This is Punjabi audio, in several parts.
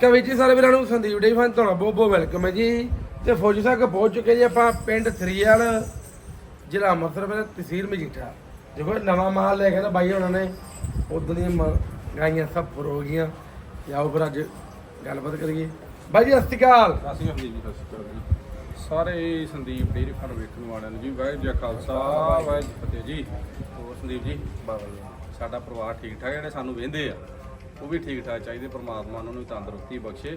ਕਵੀ ਜੀ ਸਾਰੇ ਵੀਰਾਂ ਨੂੰ ਸੰਦੀਪ ਡੇ ਫਨ ਤੁਹਾਡਾ ਬਹੁਤ ਬਹੁਤ ਵੈਲਕਮ ਹੈ ਜੀ। ਤੇ ਫੌਜੀ ਸਾਹਿਬ ਪਹੁੰਚ ਚੁੱਕੇ ਜੀ ਆਪਾਂ ਪਿੰਡ ਥਰੀਵਾਲ ਜ਼ਿਲ੍ਹਾ ਅੰਮ੍ਰਿਤਸਰ ਵਿੱਚ ਤਹਿਸੀਲ ਮਜੀਠਾ। ਦੇਖੋ ਨਵਾਂ ਮਾਲ ਲੈ ਕੇ ਨਾ ਬਾਈ ਉਹਨਾਂ ਨੇ ਉਦੋਂ ਦੀਆਂ ਗਾਈਆਂ ਸਭ ਫੁਰ ਹੋ ਗਈਆਂ। ਤੇ ਆਓ ਫਿਰ ਅੱਜ ਗੱਲਬਾਤ ਕਰੀਏ। ਬਾਈ ਜੀ ਸਤਿ ਸ਼੍ਰੀ ਅਕਾਲ। ਸਤਿ ਸ਼੍ਰੀ ਅਕਾਲ ਜੀ ਸਤਿ ਸ਼੍ਰੀ ਅਕਾਲ ਜੀ। ਸਾਰੇ ਸੰਦੀਪ ਡੇਰੀ ਫਾਰਮ ਵੇਖਣ ਵਾਲਿਆਂ ਨੂੰ ਜੀ ਵਾਹਿਗੁਰੂ ਜੀ ਕਾ ਖਾਲਸਾ ਵਾਹਿਗੁਰੂ ਜੀ ਫਤਿਹ ਜੀ। ਹੋਰ ਸੰਦੀਪ ਜੀ ਸਾਡਾ ਪਰਿਵਾਰ ਠੀਕ ਠਾਕ ਜਿਹੜੇ ਸਾਨੂੰ ਵੇਂਦੇ ਆ? ਉਹ ਵੀ ਠੀਕ ਠਾਕ ਚਾਹੀਦੇ ਪ੍ਰਮਾਤਮਾ ਉਹਨਾਂ ਨੂੰ ਵੀ ਤੰਦਰੁਸਤੀ ਬਖਸ਼ੇ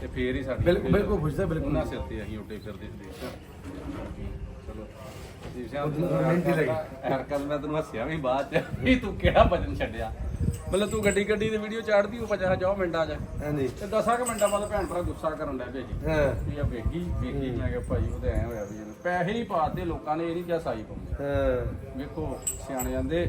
ਤੇ ਫੇਰ ਹੀ ਸਾਡੀ ਬਿਲਕੁਲ ਬਿਲਕੁਲ ਪੁੱਛਦਾ ਬਿਲਕੁਲ। ਉਹਨਾਂ ਸਿਰ ਤੇ ਅਸੀਂ ਉੱਡੇ ਫਿਰਦੇ ਸਿੰਘ ਚਲੋ ਉਹਦੀ ਤਾਂ ਮਿਹਨਤੀ ਲੱਗੀ। ਹਰ ਕੱਲ ਮੈਂ ਤੈਨੂੰ ਹੱਸਿਆ ਵੀ ਬਾਅਦ ਚ ਵੀ ਤੂੰ ਕਿਹੜਾ ਭਜਨ ਛੱਡਿਆ। ਮਤਲਬ ਤੂੰ ਗੱਡੀ ਗੱਡੀ ਦੀ ਵੀਡੀਓ ਚਾੜਦੀ ਉਹ 50 ਜਾਓ ਮਿੰਟਾਂ ਚ। ਹਾਂਜੀ ਤੇ 10 ਕੁ ਮਿੰਟਾਂ ਬਾਅਦ ਭੈਣ ਭਰਾ ਗੁੱਸਾ ਕਰਨ ਲੱਗ ਪਏ ਜੀ। ਹਾਂ। ਵੀ ਆ ਵੇਖੀ ਵੇਖੀ ਮੈਂ ਕਿਹਾ ਭਾਈ ਉਹਦੇ ਐ ਹੋਇਆ ਵੀ ਇਹਨੂੰ। ਪੈਸੇ ਹੀ ਪਾਤੇ ਲੋਕਾਂ ਨੇ ਇਹ ਨਹੀਂ ਕਿਹਾ ਸਾਈ ਪਾਉਂਦੇ। ਹਾਂ। ਵੇਖੋ ਸਿਆਣੇ ਜਾਂਦੇ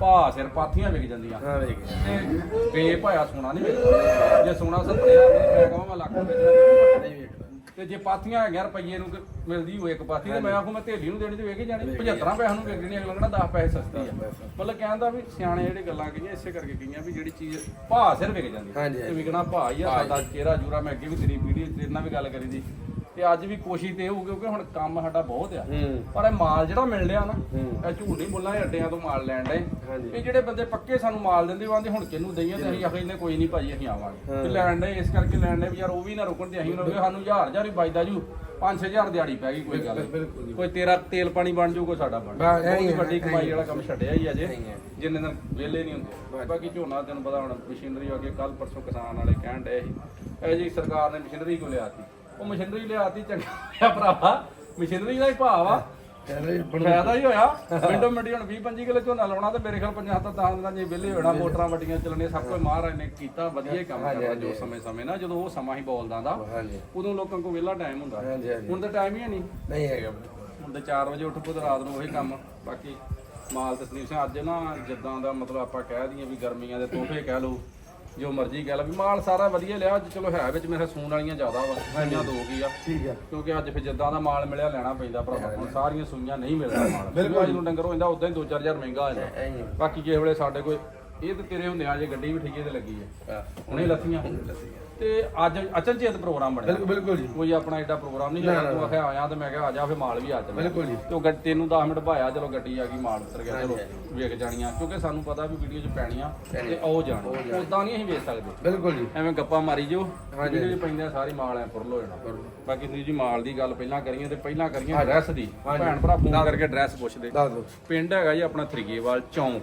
ਭਾ ਸਿਰ ਪਾਥੀਆਂ ਵਿਕ ਜਾਂਦੀਆਂ। ਹਾਂ ਵੇਖ ਤੇ ਬੇ ਭਾਇਆ ਸੋਨਾ ਨਹੀਂ ਵਿਕਦਾ ਜੇ ਸੋਨਾ 70000 ਦਾ ਮੈਂ ਕਹਾਂ ਮੈਂ ਲੱਖ ਰੁਪਏ ਦਾ ਨਹੀਂ ਵੇਖਦਾ। ਤੇ ਜੇ ਪਾਥੀਆਂ ਹੈਗੀਆਂ ਰੁਪਈਏ ਨੂੰ ਮਿਲਦੀ ਹੋਏ ਇੱਕ ਪਾਥੀ ਤੇ ਮੈਂ ਆਖੂ ਮੈਂ ਢੇਲੀ ਨੂੰ ਦੇਣੀ ਤੇ ਵੇਖ ਜਾਣੀ। 75 ਪੈਸੇ ਨੂੰ ਵੇਚਣੀ ਅਗਲਾ ਕਹਿੰਦਾ 10 ਪੈਸੇ ਸਸਤੀ ਆ। ਮਤਲਬ ਕਹਿੰਦਾ ਵੀ ਸਿਆਣੇ ਜਿਹੜੇ ਗੱਲਾਂ ਕਹੀਆਂ ਇਸੇ ਕਰਕੇ ਕਹੀਆਂ ਵੀ ਜਿਹੜੀ ਚੀਜ਼ ਭਾ ਸਿਰ ਵਿਕ ਜਾਂਦੀ। ਤੇ ਵਿਕਣਾ ਭਾ ਹੀ ਆ ਸਾਡਾ ਚਿਹਰਾ ਜੂਰਾ ਮੈਂ ਅੱਗੇ ਵੀ ਤੇਰੀ ਵੀਡੀਓ ਤੇਰੇ ਨਾਲ ਵੀ ਗੱਲ ਕਰੀ ਦੀ ਤੇ ਅੱਜ ਵੀ ਕੋਸ਼ਿਸ਼ ਤੇ ਹੋਊ ਕਿਉਂਕਿ ਹੁਣ ਕੰਮ ਸਾਡਾ ਬਹੁਤ ਆ। ਹੂੰ। ਪਰ ਇਹ ਮਾਲ ਜਿਹੜਾ ਮਿਲ ਰਿਹਾ ਨਾ। ਇਹ ਝੂਠ ਨਹੀਂ ਬੋਲਾਂ ਇਹ ਅੱਡਿਆਂ ਤੋਂ ਮਾਲ ਲੈਣ ਹਾਂਜੀ। ਇਹ ਜਿਹੜੇ ਬੰਦੇ ਪੱਕੇ ਸਾਨੂੰ ਮਾਲ ਦਿੰਦੇ ਵਾਂਦੇ ਹੁਣ ਕਿਹਨੂੰ ਦਈਏ ਤੇ ਅਸੀਂ ਆਖੇ ਨੇ ਕੋਈ ਨਹੀਂ ਭਾਜੀ ਅਸੀਂ ਆਵਾਂਗੇ। ਤੇ ਲੈਣ ਡਏ ਇਸ ਕਰਕੇ ਲੈਣ ਵੀ ਯਾਰ ਉਹ ਵੀ ਨਾ ਰੁਕਣ ਤੇ ਅਸੀਂ ਨਾ ਰੁਕੇ ਸਾਨੂੰ ਹਜ਼ਾਰ ਹਜ਼ਾਰ ਹੀ ਬਚਦਾ ਜੂ। 5-6000 ਦਿਹਾੜੀ ਪੈ ਗਈ ਕੋਈ ਗੱਲ ਬਿਲਕੁਲ ਕੋਈ ਤੇਰਾ ਤੇਲ ਪਾਣੀ ਬਣ ਜੂ ਕੋਈ ਸਾਡਾ ਬਣ ਬਸ ਜੂ। ਇਹੀ ਬਹੁਤ ਹੈ, ਵੱਡੀ ਕਮਾਈ ਵਾਲਾ ਕੰਮ ਛੱਡਿਆ ਹੀ ਅਜੇ। ਜਿੰਨੇ ਦਿਨ ਵਿਹਲੇ ਨਹੀਂ ਹੁੰਦੇ। ਬਾਕੀ ਝੋਨਾ ਤੈਨੂੰ ਪਤਾ ਹੁਣ ਮਸ਼ੀਨਰੀ ਅੱਗੇ ਕੱਲ ਪਰਸੋਂ ਕਿਸਾਨ ਵਾਲੇ ਕਹਿਣ ਡਏ ਸੀ। ਇਹ ਜੀ ਸਰਕਾਰ ਨੇ ਮਸ਼ੀਨਰੀ ਕੋ ਲਿਆਤੀ? ਉਹ ਮਸ਼ੀਨਰੀ ਲਿਆਤੀ ਚੰਗਾ ਹੋਇਆ ਭਰਾਵਾ। ਮਸ਼ੀਨਰੀ ਦਾ ਹੀ ਭਾਵ ਆ। ਕਹਿੰਦੇ ਫਾਇਦਾ ਹੀ ਹੋਇਆ। ਮਿੰਟੋ ਮਿੰਟੀ ਹੁਣ 20 25 ਕਿਲੋ ਝੋਨਾ ਲਾਉਣਾ ਤੇ ਮੇਰੇ ਖਿਆਲ 50 ਤਾਂ 10 ਦਿਨਾਂ ਜੇ ਵਿਹਲੇ ਹੋਣਾ ਮੋਟਰਾਂ ਵੱਡੀਆਂ ਚੱਲਣੀਆਂ ਸਭ ਕੁਝ ਮਹਾਰਾਜ ਨੇ ਕੀਤਾ ਵਧੀਆ ਹੀ ਕੰਮ ਕਰਦਾ। ਜੋ ਸਮੇਂ ਸਮੇਂ ਨਾ ਜਦੋਂ ਉਹ ਸਮਾਂ ਹੀ ਬੋਲਦਾ ਦਾ ਹਾਂਜੀ। ਉਦੋਂ ਲੋਕਾਂ ਕੋਲ ਵਿਹਲਾ ਟਾਈਮ ਹੁੰਦਾ। ਹਾਂਜੀ ਹਾਂਜੀ। ਹੁਣ ਤਾਂ ਟਾਈਮ ਹੀ ਹੈ ਨਹੀਂ। ਨਹੀਂ ਹੈਗਾ। ਹੁਣ ਤਾਂ 4 ਵਜੇ ਉੱਠ ਪੋ ਤੇ ਰਾਤ ਨੂੰ ਉਹੀ ਕੰਮ ਬਾਕੀ ਮਾਲ ਤਸਨੀਫ ਸਿੰਘ ਅੱਜ ਨਾ ਜਿੱਦਾਂ ਦਾ ਮਤਲਬ ਆਪਾਂ ਕਹਿ ਦਈਏ ਵੀ ਗਰਮੀਆਂ ਦੇ ਤੋਹਫੇ ਕਹਿ ਲਓ ਜੋ ਮਰਜ਼ੀ ਕਹਿ ਲਓ ਵੀ ਮਾਲ ਸਾਰਾ ਵਧੀਆ ਲਿਆ ਅੱਜ ਚਲੋ ਹੈ ਵਿੱਚ ਮੇਰੇ ਸੂਣ ਵਾਲੀਆਂ ਜ਼ਿਆਦਾ ਵਾ ਸੂਈਆਂ ਦੋ ਕੀ ਆ। ਠੀਕ ਹੈ ਕਿਉਂਕਿ ਅੱਜ ਫਿਰ ਜਿੱਦਾਂ ਦਾ ਮਾਲ ਮਿਲਿਆ ਲੈਣਾ ਪੈਂਦਾ ਭਰਾ ਹੁਣ ਸਾਰੀਆਂ ਸੂਈਆਂ ਨਹੀਂ ਮਿਲਦਾ ਮਾਲ। ਬਿਲਕੁਲ ਅੱਜ ਨੂੰ ਡੰਗਰ ਹੋ ਜਾਂਦਾ ਉਦਾਂ ਹੀ 2-4000 ਮਹਿੰਗਾ ਆ ਜਾਂਦਾ। ਬਾਕੀ ਕਿਸੇ ਵੇਲੇ ਸਾਡੇ ਕੋਲ ਇਹ ਤੇ ਤੇਰੇ ਹੁੰਦੇ ਆ ਜੇ ਗੱਡੀ ਵੀ ਠੀਕੇ ਤੇ ਲੱਗੀ ਹੈ। ਹੁਣੇ ਲੱਥੀਆਂ। ਤੇ ਅੱਜ ਅਚਨਚੇਤ ਪ੍ਰੋਗਰਾਮ ਬਣਿਆ। ਬਿਲਕੁਲ ਬਿਲਕੁਲ ਜੀ। ਕੋਈ ਆਪਣਾ ਐਡਾ ਪ੍ਰੋਗਰਾਮ ਨਹੀਂ ਹੈਗਾ। ਤੂੰ ਆਖਿਆ ਆਇਆ ਤੇ ਮੈਂ ਕਿਹਾ ਆ ਜਾ ਫਿਰ ਮਾਲ ਵੀ ਆ ਚੱਲਿਆ। ਬਿਲਕੁਲ ਜੀ। ਤੇ ਉਹ ਗੱਡੀ ਤੈਨੂੰ 10 ਮਿੰਟ ਭਾਇਆ ਚਲੋ ਗੱਡੀ ਆ ਗਈ ਮਾਲ ਉਤਰ ਗਿਆ ਚਲੋ ਵੇਖ ਜਾਣੀਆਂ। ਕਿਉਂਕਿ ਸਾਨੂੰ ਪਤਾ ਵੀ ਵੀਡੀਓ 'ਚ ਪੈਣੀਆਂ ਤੇ ਆਓ ਜਾਣ। ਉਦਾਂ ਨਹੀਂ ਅਸੀਂ ਵੇਚ ਸਕਦੇ। ਬਿਲਕੁਲ ਜੀ। ਐਵੇਂ ਗੱਪਾਂ ਮਾਰੀ ਜੋ। ਵੀਡੀਓ 'ਚ ਪੈਂਦੇ ਸਾਰੀ ਮਾਲ ਐ ਫੁਰਲ ਹੋ ਜਾਣਾ। ਬਾਕੀ ਤੁਸੀਂ ਜੀ ਮਾਲ ਦੀ ਗੱਲ ਪਹਿਲਾਂ ਕਰੀਏ ਤੇ ਪਹਿਲਾਂ ਕਰੀਏ ਐਡਰੈਸ ਦੀ। ਭੈਣ ਭਰਾ ਫੋਨ ਕਰਕੇ ਐਡਰੈਸ ਪੁੱਛਦੇ। ਪਿੰਡ ਹੈਗਾ ਜੀ ਆਪਣਾ ਥਰੀਗੇਵਾਲ ਚੌਂਕ।